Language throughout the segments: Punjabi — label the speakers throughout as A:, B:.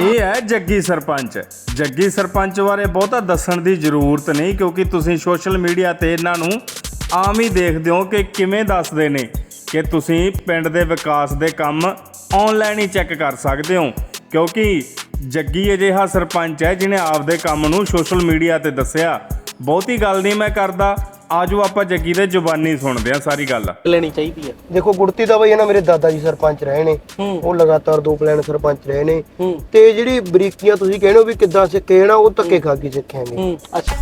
A: ਇਹ ਹੈ ਜੱਗੀ ਸਰਪੰਚ। ਜੱਗੀ ਸਰਪੰਚ ਬਾਰੇ ਬਹੁਤਾ ਦੱਸਣ ਦੀ ਜ਼ਰੂਰਤ ਨਹੀਂ, ਕਿਉਂਕਿ ਤੁਸੀਂ ਸੋਸ਼ਲ ਮੀਡੀਆ ਤੇ ਇਹਨਾਂ ਨੂੰ ਆਮ ਹੀ ਦੇਖਦੇ ਹੋ ਕਿ ਕਿਵੇਂ ਦੱਸਦੇ ਨੇ ਕਿ ਤੁਸੀਂ ਪਿੰਡ ਦੇ ਵਿਕਾਸ ਦੇ ਕੰਮ ਆਨਲਾਈਨ ਹੀ ਚੈੱਕ ਕਰ ਸਕਦੇ ਹੋ। ਕਿਉਂਕਿ ਜੱਗੀ ਅਜਿਹਾ ਸਰਪੰਚ ਹੈ ਜਿਨੇ ਆਪਦੇ ਕੰਮ ਨੂੰ ਸੋਸ਼ਲ ਮੀਡੀਆ ਤੇ ਦੱਸਿਆ। ਬਹੁਤੀ ਗੱਲ ਨਹੀਂ ਮੈਂ ਕਰਦਾ। ਆਜੋ ਆਪਾਂ ਜੱਗੀ ਦੇ ਜ਼ੁਬਾਨੀ ਸੁਣਦੇ ਹਾਂ ਸਾਰੀ ਗੱਲ।
B: ਲੈਣੀ ਚਾਹੀਦੀ ਹੈ।
C: ਦੇਖੋ ਗੁੜਤੀ ਦਾ ਬਈ ਇਹਨਾਂ ਮੇਰੇ ਦਾਦਾ ਜੀ ਸਰਪੰਚ ਰਹੇ ਨੇ।
B: ਹੂੰ।
C: ਉਹ ਲਗਾਤਾਰ ਦੋ ਪਲਾਨ ਸਰਪੰਚ ਰਹੇ ਨੇ।
B: ਹੂੰ।
C: ਤੇ ਜਿਹੜੀ ਬਰੀਕੀਆਂ ਤੁਸੀਂ ਕਹਿੰਦੇ ਹੋ ਵੀ ਕਿੱਦਾਂ ਸਿੱਖੇ ਨਾ ਉਹ ਧੱਕੇ ਖਾ ਕੇ ਸਿੱਖਿਆਂਗੇ
B: ਹੂੰ ਅੱਛਾ।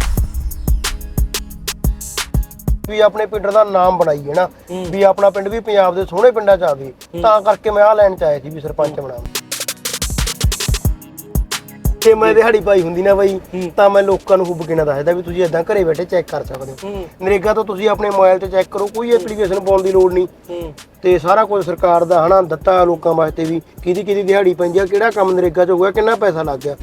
C: ਵੀ ਆਪਣੇ ਪਿੰਡ ਦਾ ਨਾਮ ਬਣਾਈਏ ਨਾ ਵੀ ਆਪਣਾ ਪਿੰਡ ਵੀ ਪੰਜਾਬ ਦੇ ਸੋਹਣੇ ਪਿੰਡਾਂ ਚ ਆਵੇ ਤਾਂ ਕਰਕੇ ਮੈਂ ਆ ਲੈਣ ਚ ਆਇਆ ਸੀ ਵੀ ਸਰਪੰਚ ਬਣਾਵਾਂ। ਤੇ ਮੈਂ ਦਿਹਾੜੀ ਪਾਈ ਹੁੰਦੀ ਨਾ ਬਈ ਤਾਂ ਮੈਂ ਲੋਕਾਂ ਨੂੰ ਹੁਬ ਕਿਨਾ ਦੱਸਦਾ ਵੀ ਤੁਸੀਂ ਇਦਾਂ ਘਰੇ ਬੈਠੇ ਚੈੱਕ ਕਰ ਸਕਦੇ ਹੋ।
B: ਹੂੰ।
C: ਨਰੇਗਾ ਤੋਂ ਤੁਸੀਂ ਆਪਣੇ ਮੋਬਾਈਲ ਤੇ ਚੈੱਕ ਕਰੋ ਕੋਈ ਐਪਲੀਕੇਸ਼ਨ ਪਾਉਣ ਦੀ ਲੋੜ ਨਹੀਂ।
B: ਹੂੰ।
C: ਤੇ ਸਾਰਾ ਕੁਝ ਸਰਕਾਰ ਦਾ ਹਨਾ ਦਿੱਤਾ ਲੋਕਾਂ ਵਾਸਤੇ ਵੀ ਕਿਹਦੀ ਕਿਹਦੀ ਦਿਹਾੜੀ ਪੈਂਦੀ ਆ ਕਿਹੜਾ ਕੰਮ ਨਰੇਗਾ ਚ ਹੋਇਆ ਕਿੰਨਾ ਪੈਸਾ ਲੱਗ ਗਿਆ।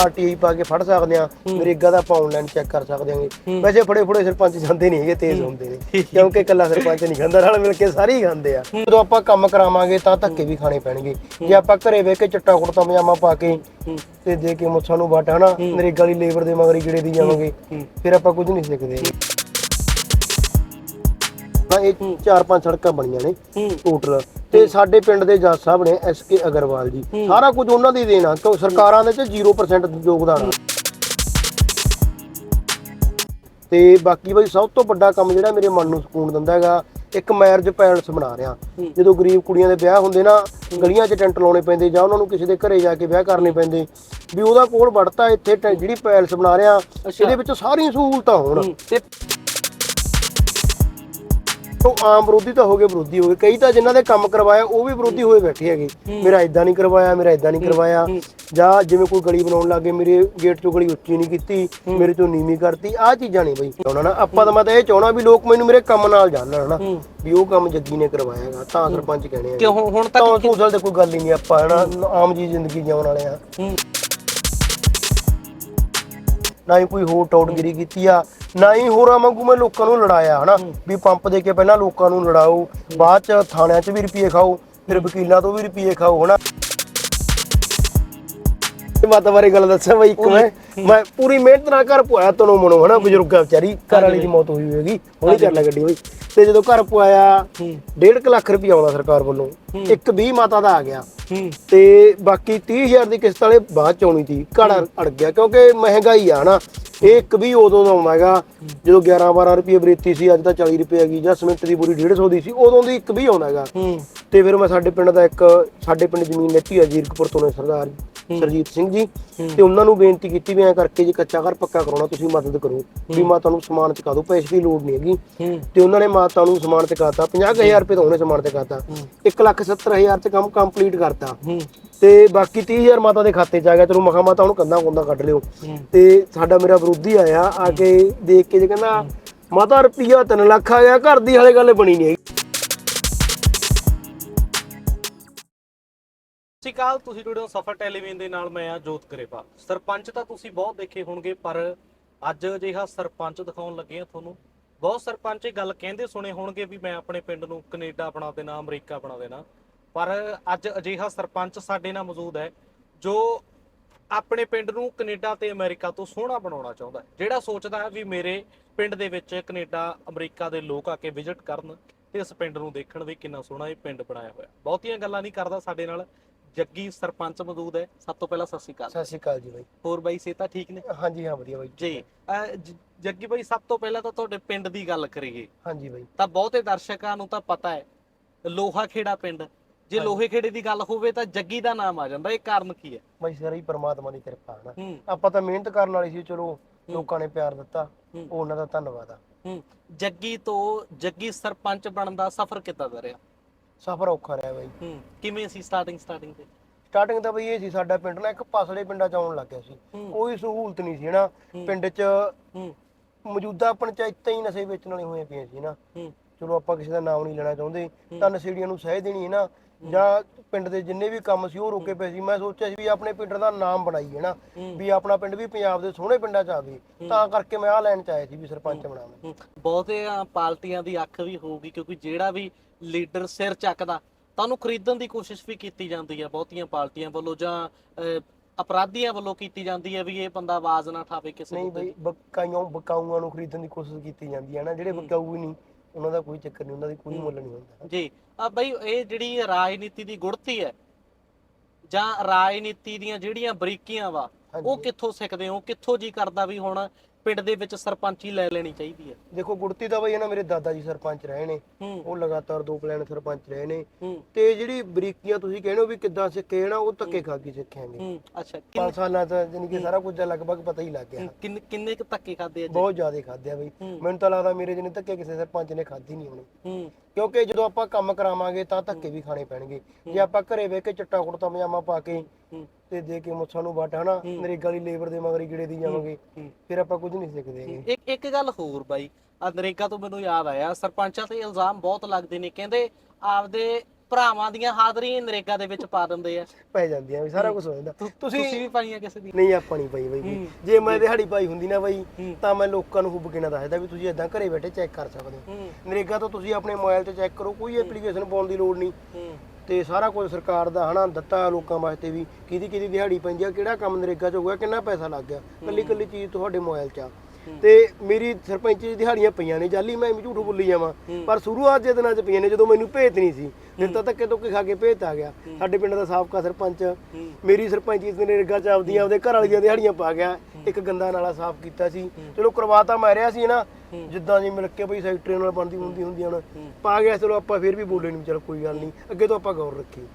C: ਆਰਟੀਆਈ ਪਾ ਕੇ ਫੜ ਸਕਦੇ ਆ ਨਰੇਗਾ ਦਾ ਆਪਾਂ ਆਨਲਾਈਨ ਚੈੱਕ ਕਰ ਸਕਦੇ ਆਂਗੇ ਵੈਸੇ ਫੜੇ ਫੜੇ ਸਰਪੰਚ ਜਾਂਦੇ ਨਹੀਂ ਹੈਗੇ ਤੇਜ਼ ਹੁੰਦੇ ਨੇ। ਕਿਉਂਕਿ ਇਕੱਲਾ ਸਰਪੰਚ ਨਹੀਂ ਖਾਂਦਾ ਨਾਲ ਮਿਲ ਕੇ ਸਾਰੇ ਹੀ ਖਾਂਦੇ ਆ। ਜਦੋਂ ਆਪਾਂ ਕੰਮ ਕਰਾਵਾਂਗੇ ਤਾਂ ਧੱਕੇ ਵੀ ਖਾਣੇ ਪੈਣਗੇ। ਜੇ ਆਪਾਂ ਘਰੇ ਵੇਖ ਕੇ ਚਿੱਟਾ ਕੁੜਤਾ ਪਜਾਮਾ ਪਾ ਕੇ ਤੇ ਦੇ ਕੇ ਮੁੱਛਾਂ ਨੂੰ ਵੱਟ ਹਨਾ ਨਰੇਗਾ ਦੀ ਲੇਬਰ ਦੇ ਮਗਰ ਗੇੜੇ ਦੀ ਜਾਵਾਂਗੇ ਫਿਰ ਆਪਾਂ ਕੁਝ ਨਹੀਂ ਸਿੱਖਦੇ। ਤਾਂ ਇਹ ਚਾਰ ਪੰਜ ਸੜਕਾਂ ਬਣੀਆਂ ਨੇ ਟੋਟਲ। ਤੇ ਸਾਡੇ ਪਿੰਡ ਦੇ ਜੱਜ ਸਾਹਿਬ ਨੇ ਐਸ ਕੇ ਅਗਰਵਾਲ ਜੀ ਸਾਰਾ ਕੁਝ ਉਹਨਾਂ ਦੀ ਦੇਣਾ ਕਿਉਂ ਸਰਕਾਰਾਂ ਦੇ ਚ 0% ਯੋਗਦਾਨ ਆ। ਤੇ ਬਾਕੀ ਬਈ ਸਭ ਤੋਂ ਵੱਡਾ ਕੰਮ ਜਿਹੜਾ ਮੇਰੇ ਮਨ ਨੂੰ ਸਕੂਨ ਦਿੰਦਾ ਹੈਗਾ ਇੱਕ ਮੈਰਿਜ ਪੈਲਸ ਬਣਾ ਰਿਹਾ। ਜਦੋਂ ਗਰੀਬ ਕੁੜੀਆਂ ਦੇ ਵਿਆਹ ਹੁੰਦੇ ਨਾ ਗਲੀਆਂ 'ਚ ਟੈਂਟ ਲਾਉਣੇ ਪੈਂਦੇ ਜਾਂ ਉਹਨਾਂ ਨੂੰ ਕਿਸੇ ਦੇ ਘਰੇ ਜਾ ਕੇ ਵਿਆਹ ਕਰਨੇ ਪੈਂਦੇ ਵੀ ਉਹਦਾ ਕੋਲ ਵੜਤਾ ਇੱਥੇ ਜਿਹੜੀ ਪੈਲਸ ਬਣਾ ਰਿਹਾ ਇਹਦੇ ਵਿੱਚ ਸਾਰੀਆਂ ਸਹੂਲਤਾਂ ਹੋਣ। ਤੇ ਉਹ ਆਮ ਵਿਰੋਧੀ ਤਾਂ ਹੋ ਗਏ ਵਿਰੋਧੀ ਹੋ ਗਏ। ਕਈ ਤਾਂ ਜਿਨ੍ਹਾਂ ਦੇ ਕੰਮ ਕਰਵਾਇਆ ਉਹ ਵੀ ਵਿਰੋਧੀ ਹੋਏ ਬੈਠੇ ਹੈਗੇ। ਮੇਰਾ ਇਦਾਂ ਨਹੀਂ ਕਰਵਾਇਆ ਮੇਰਾ ਇਦਾਂ ਨਹੀਂ ਕਰਵਾਇਆ। ਜਾਂ ਜਿਵੇਂ ਕੋਈ ਗਲੀ ਬਣਾਉਣ ਲੱਗੇ ਮੇਰੇ ਗੇਟ ਚੋਂ ਗਲੀ ਉੱਚੀ ਨਹੀਂ ਕੀਤੀ ਮੇਰੇ ਤੋਂ ਨੀਵੀਂ ਕਰਤੀ ਆਹ ਚੀਜ਼ਾਂ ਨਹੀਂ ਬਈ ਚਾਹਣਾ ਨਾ। ਆਪਾਂ ਤਾਂ ਮੈਂ ਤਾਂ ਇਹ ਚਾਹਣਾ ਵੀ ਲੋਕ ਮੈਨੂੰ ਮੇਰੇ ਕੰਮ ਨਾਲ ਜਾਣਨ ਹਨਾ ਵੀ ਉਹ ਕੰਮ ਜੱਗੀ ਨੇ ਕਰਵਾਇਆਗਾ ਤਾਂ ਸਰਪੰਚ ਕਹਿਣੇ ਆ
B: ਕਿਉਂ ਹੁਣ ਹੁਣ
C: ਤਾਂ
B: ਤੱਕ
C: ਸੋਸ਼ਲ ਤੇ ਕੋਈ ਗੱਲ ਹੀ ਨਹੀਂ ਆਪਾਂ ਹਨਾ ਆਮ ਜੀ ਜ਼ਿੰਦਗੀ ਜਿਉਣ ਵਾਲੇ ਆ। ਨਾ ਹੀ ਕੋਈ ਹੋਰ ਟੌਟਗਿਰੀ ਕੀਤੀ ਆ ਨਾ ਹੀ ਹੋਰਾਂ ਵਾਂਗੂ ਮੈਂ ਲੋਕਾਂ ਨੂੰ ਲੜਾਇਆ ਹਨਾ? ਵੀ ਪੰਪ ਦੇ ਕੇ ਪਹਿਲਾਂ ਲੋਕਾਂ ਨੂੰ ਲੜਾਓ ਬਾਅਦ ਚ ਥਾਣਿਆਂ 'ਚ ਵੀ ਰੁਪਏ ਖਾਓ ਫਿਰ ਵਕੀਲਾਂ ਤੋਂ ਵੀ ਰੁਪਏ ਖਾਓ ਹਨਾ? ਮਾਤਾ ਬਾਰੇ ਗੱਲ ਦੱਸਾਂ ਬਈ ਇੱਕ ਮੈਂ। ਮੈਂ ਪੂਰੀ ਮਿਹਨਤ ਨਾਲ ਘਰ ਪੁਆਇਆ ਤਨੋਂ ਮਨੋਂ ਹਨਾ ਬਜ਼ੁਰਗਾ ਵਿਚਾਰੀ ਘਰ ਵਾਲੀ ਦੀ ਮੌਤ ਹੋਈ ਹੋਏਗੀ ਹੁਣੇ ਚੱਲ ਗੱਡੀ ਬਈ। ਤੇ ਜਦੋਂ ਘਰ ਪੁਆਇਆ 1.5 ਲੱਖ ਰੁਪਏ ਆਉਂਦਾ ਸਰਕਾਰ ਵੱਲੋਂ। ਇੱਕ 20 ਮਾਤਾ ਦਾ ਆ ਗਿਆ।
B: ਹੂੰ।
C: ਤੇ ਬਾਕੀ 30000 ਦੀ ਕਿਸ਼ਤ ਵਾਲੇ ਬਾਅਦ ਚ ਆਉਣੀ ਸੀ ਘੜ ਅੜ ਗਿਆ ਕਿਉਂਕਿ ਮਹਿੰਗਾਈ ਆ ਨਾ ਇਹ ਇੱਕ ਵੀ ਉਦੋਂ ਦਾ ਆਉਂਦਾ ਹੈਗਾ ਜਦੋਂ 11 12 ਰੁਪਏ ਬਰੇਤੀ ਸੀ ਅੱਜ ਤਾਂ 40 ਰੁਪਏ ਹੈਗੀ ਜਾਂ ਸਿਮੈਂਟ ਦੀ ਪੂਰੀ 150 ਦੀ ਸੀ ਉਦੋਂ ਦੀ ਇੱਕ ਵੀ ਆਉਂਦਾ ਹੈਗਾ।
B: ਹੂੰ।
C: ਤੇ ਫਿਰ ਮੈਂ ਸਾਡੇ ਪਿੰਡ ਦਾ ਇੱਕ ਸਾਡੇ ਪਿੰਡ ਜ਼ਮੀਨ ਲੈਤੀ ਆ ਜੀਰਕਪੁਰ ਤੋਂ ਨੇ ਸਰਦਾਰ ਸਰਜੀਤ ਸਿੰਘ ਜੀ। ਤੇ ਉਹਨਾਂ ਨੂੰ ਬੇਨਤੀ ਕੀਤੀ ਵੀ ਐ ਕਰਕੇ ਜੇ ਕੱਚਾ ਘਰ ਪੱਕਾ ਕਰਾਉਣਾ ਤੁਸੀਂ ਮਦਦ ਕਰੋ। ਵੀ ਮਾਤਾ ਨੂੰ ਸਮਾਨ ਚੁਕਾ ਦਿਓ ਪੈਸੇ ਦੀ ਲੋੜ ਨਹੀਂ ਹੈਗੀ। ਤੇ ਉਹਨਾਂ ਨੇ ਮਾਤਾ ਨੂੰ ਸਮਾਨ ਚੁਕਾਤਾ 50000 ਰੁਪਏ ਤਾਂ ਉਹਨੇ ਸਮਾਨ ਚੁਕਾਤਾ 170000 ਚ ਕੰਮ ਕੰਪਲੀਟ ਕਰਤਾ। ਤੇ ਬਾਕੀ 30000 ਮਾਤਾ ਦੇ ਖਾਤੇ ਚ ਆ ਗਿਆ ਚਲੋ ਮਖਾ ਮਾਤਾ ਉਹਨੂੰ ਕੰਦਾ ਕੁੰਦਾ ਕੱਢ ਲਿਓ। ਤੇ ਸਾਡਾ ਮੇਰਾ ਵਿਰੋਧੀ ਆਇਆ ਆ ਕੇ ਦੇਖ ਕੇ ਜੇ ਕਹਿੰਦਾ ਮਾਤਾ ਰੁਪਈਆ 3 ਲੱਖ ਆ ਗਿਆ ਘਰ ਦੀ ਹਾਲੇ ਗੱਲ ਬਣੀ ਨਹੀਂ
B: ਸਤਿ ਸ਼੍ਰੀ ਅਕਾਲ, ਤੁਸੀਂ ਜੁੜੇ ਹੋ ਸਫਰ ਟੈਲੀਵਿਜ਼ਨ ਦੇ ਨਾਲ, ਮੈਂ ਆ ਜੋਤ ਕਰੇਪਾ ਸਰਪੰਚ ਤਾਂ ਤੁਸੀਂ ਬਹੁਤ ਦੇਖੇ ਹੋਣਗੇ, ਪਰ ਅੱਜ ਅਜਿਹਾ ਸਰਪੰਚ ਦਿਖਾਉਣ ਲੱਗੇ ਆ ਤੁਹਾਨੂੰ। ਬਹੁਤ ਸਰਪੰਚ ਇਹ ਗੱਲ ਕਹਿੰਦੇ ਸੁਣੇ ਹੋਣਗੇ ਵੀ ਮੈਂ ਆਪਣੇ ਪਿੰਡ ਨੂੰ ਕੈਨੇਡਾ ਬਣਾ ਦੇਣਾ, ਅਮਰੀਕਾ ਬਣਾ ਦੇਣਾ। ਪਰ ਅੱਜ ਅਜਿਹਾ ਸਰਪੰਚ ਸਾਡੇ ਨਾਲ ਮੌਜੂਦ ਹੈ, ਜੋ ਆਪਣੇ ਪਿੰਡ ਨੂੰ ਕੈਨੇਡਾ ਤੇ ਅਮਰੀਕਾ ਤੋਂ ਸੋਹਣਾ ਬਣਾਉਣਾ ਚਾਹੁੰਦਾ ਹੈ। ਜਿਹੜਾ ਸੋਚਦਾ ਹੈ ਵੀ ਮੇਰੇ ਪਿੰਡ ਦੇ ਵਿੱਚ ਕੈਨੇਡਾ, ਅਮਰੀਕਾ ਦੇ ਲੋਕ ਆ ਕੇ ਵਿਜ਼ਿਟ ਕਰਨ, ਤੇ ਇਸ ਪਿੰਡ ਨੂੰ ਦੇਖਣ ਵੀ ਕਿੰਨਾ ਸੋਹਣਾ ਇਹ ਪਿੰਡ ਬਣਾਇਆ ਹੋਇਆ। ਬਹੁਤੀਆਂ ਗੱਲਾਂ ਨਹੀਂ ਕਰਦਾ ਸਾਡੇ ਨਾਲ। ਜੱਗੀ ਸਰਪੰਚ ਮੌਜੂਦ ਹੈ। ਸਭ ਤੋਂ ਪਹਿਲਾਂ ਸਤਿ ਸ਼੍ਰੀ ਅਕਾਲ।
C: ਸਤਿ ਸ਼੍ਰੀ ਅਕਾਲ ਜੀ ਬਾਈ।
B: ਹੋਰ ਬਾਈ ਸੇਤਾ ਠੀਕ ਨੇ?
C: ਹਾਂਜੀ ਹਾਂ ਵਧੀਆ ਬਾਈ।
B: ਜੀ ਅਹ ਜ- ਜੱਗੀ ਬਾਈ ਸਭ ਤੋਂ ਪਹਿਲਾਂ ਤਾਂ ਤੁਹਾਡੇ ਪਿੰਡ ਦੀ ਗੱਲ ਕਰੀਏ।
C: ਹਾਂਜੀ ਬਾਈ।
B: ਤਾਂ ਬਹੁਤੇ ਦਰਸ਼ਕਾਂ ਨੂੰ ਤਾਂ ਪਤਾ ਹੈ ਲੋਹਾ ਖੇੜਾ ਪਿੰਡ। ਜੇ ਲੋਹੇ ਖੇੜੇ ਦੀ ਗੱਲ ਹੋਵੇ ਤਾਂ ਜੱਗੀ ਦਾ ਨਾਮ ਆ ਜਾਂਦਾ। ਇਹ ਕਾਰਨ ਕੀ ਹੈ?
C: ਬਾਈ ਸਾਰੀ ਪਰਮਾਤਮਾ ਦੀ ਕਿਰਪਾ ਹੈ ਨਾ।
B: ਹੂੰ।
C: ਆਪਾਂ ਤਾਂ ਮਿਹਨਤ ਕਰਨ ਵਾਲੀ ਸੀ ਚਲੋ ਲੋਕਾਂ ਨੇ ਪਿਆਰ ਦਿੱਤਾ।
B: ਹੂੰ।
C: ਉਹ ਉਹਨਾਂ ਦਾ ਧੰਨਵਾਦ ਆ।
B: ਜੱਗੀ ਤੋਂ ਜੱਗੀ ਸਰਪੰਚ ਬਣਨ ਦਾ ਸਫ਼ਰ ਕਿੱਦਾਂ ਦਾ ਰਿਹਾ?
C: ਸਫ਼ਰ ਔਖਾ ਰਿਹਾ ਬਾਈ।
B: ਹੂੰ ਕਿਵੇਂ ਸੀ ਸਟਾਰਟਿੰਗ ਸਟਾਰਟਿੰਗ ਤੇ?
C: ਸਟਾਰਟਿੰਗ ਤਾਂ ਬਈ ਇਹ ਸੀ ਸਾਡਾ ਪਿੰਡ ਨਾ ਇੱਕ ਪਾਸੜੇ ਪਿੰਡਾਂ ਚ ਆਉਣ ਲੱਗ ਗਿਆ ਸੀ।
B: ਹੂੰ।
C: ਕੋਈ ਸਹੂਲਤ ਨਹੀਂ ਸੀ ਨਾ
B: ਹੂੰ।
C: ਪਿੰਡ 'ਚ
B: ਹੂੰ।
C: ਮੌਜੂਦਾ ਪੰਚਾਇਤਾਂ ਹੀ ਨਸ਼ੇ ਵੇਚਣ ਵਾਲੀਆਂ ਹੋਈਆਂ ਪਈਆਂ ਸੀ ਨਾ।
B: ਹੂੰ।
C: ਚਲੋ ਆਪਾਂ ਕਿਸੇ ਦਾ ਨਾਮ ਨਹੀਂ ਲੈਣਾ ਚਾਹੁੰਦੇ ਤਾਂ ਨਸ਼ੇੜੀਆਂ ਨੂੰ ਸਹਿ ਦੇਣੀ ਹੈ ਨਾ। ਜਾਂ ਪਿੰਡ ਦੇ ਜਿੰਨੇ ਵੀ ਕੰਮ ਸੀ ਉਹ ਰੋਕੇ ਪਏ ਸੀ। ਮੈਂ ਸੋਚਿਆ ਸੀ ਵੀ ਆਪਣੇ ਪਿੰਡ ਦਾ ਨਾਮ ਬਣਾਈਏ ਨਾ ਵੀ ਆਪਣਾ ਪਿੰਡ ਵੀ ਪੰਜਾਬ ਦੇ ਸੋਹਣੇ ਪਿੰਡਾਂ 'ਚ ਆਵੇ। ਤਾਂ ਕਰਕੇ ਮੈਂ ਆਹ ਲੈਣ 'ਚ ਆਇਆ ਸੀ ਵੀ ਸਰਪੰਚ ਬਣਾਵਾਂ।
B: ਹੂੰ। ਬਹੁਤੇ ਪਾਰਟੀਆਂ ਦੀ ਅੱਖ ਵੀ ਹੋਊਗੀ ਕਿਉਂਕਿ ਜਿਹੜਾ ਵੀ ਲੀਡਰ ਸਿਰ ਚੱਕਦਾ। ਤੁਹਾਨੂੰ ਖਰੀਦਣ ਦੀ ਕੋਸ਼ਿਸ਼ ਵੀ ਕੀਤੀ ਜਾਂਦੀ ਹੈ ਬਹੁਤੀਆਂ ਪਾਰਟੀਆਂ ਵੱਲੋਂ ਜਾਂ ਅਪਰਾਧੀਆਂ ਵੱਲੋਂ ਕੀਤੀ ਜਾਂਦੀ ਹੈ ਵੀ ਇਹ ਬੰਦਾ ਆਵਾਜ਼ ਨਾ ਠਾਵੇ ਕਿਸੇ
C: ਨਹੀਂ ਬਈ ਬਕਾਈਆਂ ਬਕਾਊਆਂ ਨੂੰ ਖਰੀਦਣ ਦੀ ਕੋਸ਼ਿਸ਼ ਕੀਤੀ ਜਾਂਦੀ ਹੈ ਨਾ ਜਿਹੜੇ ਬਕਾਊ ਹੀ ਨਹੀਂ ਉਹਨਾਂ ਦਾ ਕੋਈ ਚੱਕਰ ਨਹੀਂ ਉਹਨਾਂ ਦੀ ਕੋਈ ਮੁੱਲ ਨਹੀਂ ਹੁੰਦਾ।
B: ਜੀ। ਆ ਬਈ ਇਹ ਜਿਹੜੀ ਰਾਜਨੀਤੀ ਦੀ ਗੁੜਤੀ ਹੈ ਜਾਂ ਰਾਜਨੀਤੀ ਦੀਆਂ ਜਿਹੜੀਆਂ ਬਰੀਕੀਆਂ ਵਾ ਉਹ। ਕਿੱਥੋਂ ਸਿੱਖਦੇ ਹੋ? ਕਿੱਥੋਂ ਜੀ ਕਰਦਾ ਵੀ ਹੁਣ ਪਿੰਡ ਦੇ ਵਿੱਚ ਸਰਪੰਚੀ ਲੈ ਲੈਣੀ ਚਾਹੀਦੀ ਹੈ।
C: ਦੇਖੋ ਗੁੜਤੀ ਤਾਂ ਬਈ ਇਹਨਾਂ ਮੇਰੇ ਦਾਦਾ ਜੀ ਸਰਪੰਚ ਰਹੇ ਨੇ।
B: ਹੂੰ।
C: ਉਹ ਲਗਾਤਾਰ ਦੋ ਪਲਾਨ ਸਰਪੰਚ ਰਹੇ ਨੇ।
B: ਹੂੰ।
C: ਤੇ ਜਿਹੜੀ ਬਰੀਕੀਆਂ ਤੁਸੀਂ ਕਹਿੰਦੇ ਹੋ ਵੀ ਕਿੱਦਾਂ ਸਿੱਖੇ ਨਾ ਉਹ ਧੱਕੇ ਖਾ ਕੇ ਸਿੱਖਿਆਂਗੇ
B: ਹੂੰ ਅੱਛਾ।
C: 5 ਸਾਲਾਂ ਤੋਂ ਜਾਨੀ ਕਿ ਸਾਰਾ ਕੁਝ ਦਾ ਲਗਭਗ ਪਤਾ ਹੀ ਲੱਗ ਗਿਆ।
B: ਕਿੰਨੇ ਕਿੰਨੇ ਕੁ ਧੱਕੇ ਖਾਦੇ ਆ ਜੀ
C: ਬਹੁਤ ਜ਼ਿਆਦਾ ਖਾਦਿਆ ਬਈ।
B: ਹੂੰ।
C: ਮੈਨੂੰ ਤਾਂ ਲੱਗਦਾ ਮੇਰੇ ਜਿਹਨੇ ਧੱਕੇ ਕਿਸੇ ਸਰਪੰਚ ਨੇ ਖਾਧੀ ਨਹੀਂ ਹੋਣੀ।
B: ਹੂੰ।
C: ਕਿਉਂਕਿ ਜਦੋਂ ਆਪਾਂ ਕੰਮ ਕਰਾਵਾਂਗੇ ਤਾਂ ਧੱਕੇ ਵੀ ਖਾਣੇ ਪੈਣਗੇ। ਜੇ ਆਪਾਂ ਘਰੇ ਬਹਿ ਕੇ ਚਿੱਟਾ ਕੁੜਤਾ ਪਜਾਮਾ ਪਾ ਕੇ
B: ਹੂੰ।
C: ਤੇ ਦੇ ਕੇ ਮੁੱਛਾਂ ਨੂੰ ਵੱਟ ਹਨਾ ਨਰੇਗਾ ਵਾਲੀ ਲੇਬਰ ਦੇ ਮਗਰ ਹੀ ਗੇੜੇ ਦੀ ਜਾਵਾਂਗੇ। ਫਿਰ ਆਪਾਂ ਕੁਝ ਨਹੀਂ ਸਿੱਖਦੇ ਹੈਗੇ।
B: ਇੱਕ ਇੱਕ ਗੱਲ ਹੋਰ ਬਾਈ ਆ ਨਰੇਗਾ ਤੋਂ ਮੈਨੂੰ ਯਾਦ ਆਇਆ ਸਰਪੰਚਾਂ ਤੇ ਇਲਜ਼ਾਮ ਬਹੁਤ ਲੱਗਦੇ ਨੇ ਕਹਿੰਦੇ ਆਪਦੇ ਭਰਾਵਾਂ ਦੀਆਂ ਹਾਜ਼ਰੀਆਂ ਨਰੇਗਾ ਦੇ ਵਿੱਚ ਪਾ ਦਿੰਦੇ ਆ।
C: ਪੈ ਜਾਂਦੀਆਂ ਵੀ ਸਾਰਾ ਕੁਝ ਹੋ ਜਾਂਦਾ।
B: ਤੁਸੀਂ
C: ਤੁਸੀਂ
B: ਵੀ ਪਾਈਆਂ ਕਿਸੇ ਦੀ
C: ਨਹੀਂ ਆਪਾਂ ਨਹੀਂ ਪਈ ਬਈ। ਜੇ। ਮੈਂ ਦਿਹਾੜੀ ਪਾਈ ਹੁੰਦੀ ਨਾ ਬਈ। ਤਾਂ ਮੈਂ ਲੋਕਾਂ ਨੂੰ ਹੁਬ ਕਿਨਾ ਦੱਸਦਾ ਵੀ ਤੁਸੀਂ ਇਦਾਂ ਘਰੇ ਬੈਠੇ ਚੈੱਕ ਕਰ ਸਕਦੇ ਹੋ। ਨਰੇਗਾ ਤੋਂ ਤੁਸੀਂ ਆਪਣੇ ਮੋਬਾਈਲ ਤੇ ਚੈੱਕ ਕਰੋ ਕੋਈ ਐਪਲੀਕੇਸ਼ਨ ਪਾਉਣ ਦੀ ਲੋੜ ਨਹੀਂ। ਤੇ ਸਾਰਾ ਕੁਝ ਸਰਕਾਰ ਦਾ ਹਨਾ ਦਿੱਤਾ ਲੋਕਾਂ ਵਾਸਤੇ ਵੀ ਕਿਹਦੀ ਕਿਹਦੀ ਦਿਹਾੜੀ ਪੈਂਦੀ ਆ ਕਿਹੜਾ ਕੰਮ ਨਰੇਗਾ ਚ ਹੋ ਗਿਆ ਕਿੰਨਾ ਪੈਸਾ ਲੱਗ ਗਿਆ ਕੱਲੀ ਕੱਲੀ ਚੀਜ਼ ਤੁਹਾਡੇ ਮੋਬਾਈਲ 'ਚ ਆ। ਤੇ ਮੇਰੀ ਸਰਪੰਚੀ ਦੀ ਦਿਹਾੜੀਆਂ ਪਈਆਂ ਨੇ ਜਾਲੀ ਮੈਂ ਝੂਠ ਬੋਲੀ ਜਾਵਾਂ ਪਰ ਸ਼ੁਰੂਆਤ ਦੇ ਦਿਨਾਂ 'ਚ ਪਈਆਂ ਨੇ ਜਦੋਂ ਮੈਨੂੰ ਭੇਤ ਨਹੀਂ ਸੀ ਫਿਰ ਤਾਂ ਧੱਕੇ ਧੁੱਕੇ ਖਾ ਕੇ ਭੇਤ ਆ ਗਿਆ। ਸਾਡੇ ਪਿੰਡ ਦਾ ਸਾਬਕਾ ਸਰਪੰਚ ਮੇਰੀ ਸਰਪੰਚੀ ਇਸ ਨਰੇਗਾ ਚ ਆਪਦੀਆਂ ਆਪਦੇ ਘਰ ਵਾਲੀਆਂ ਦਿਹਾੜੀਆਂ ਪਾ ਗਿਆ ਇੱਕ ਗੰਦਾ ਨਾਲਾ ਸਾਫ਼ ਕੀਤਾ ਸੀ। ਚਲੋ ਕਰਵਾਤਾ ਮੈਂ ਰਿਹਾ ਸੀ ਨਾ ਜਿੱਦਾਂ ਜੀ ਮਿਲ ਕੇ ਬਈ ਸੈਕਟਰੀ ਨਾਲ ਬਣਦੀ ਹੁੰਦੀ ਹੁੰਦੀ ਹੁਣ ਪਾ ਗਿਆ ਚਲੋ ਆਪਾਂ ਫਿਰ ਵੀ ਬੋਲੇ ਨਹੀਂ ਚਲ ਕੋਈ ਗੱਲ ਨਹੀਂ ਅੱਗੇ ਤੋਂ ਆਪਾਂ ਗੌਰ ਰੱਖੀ।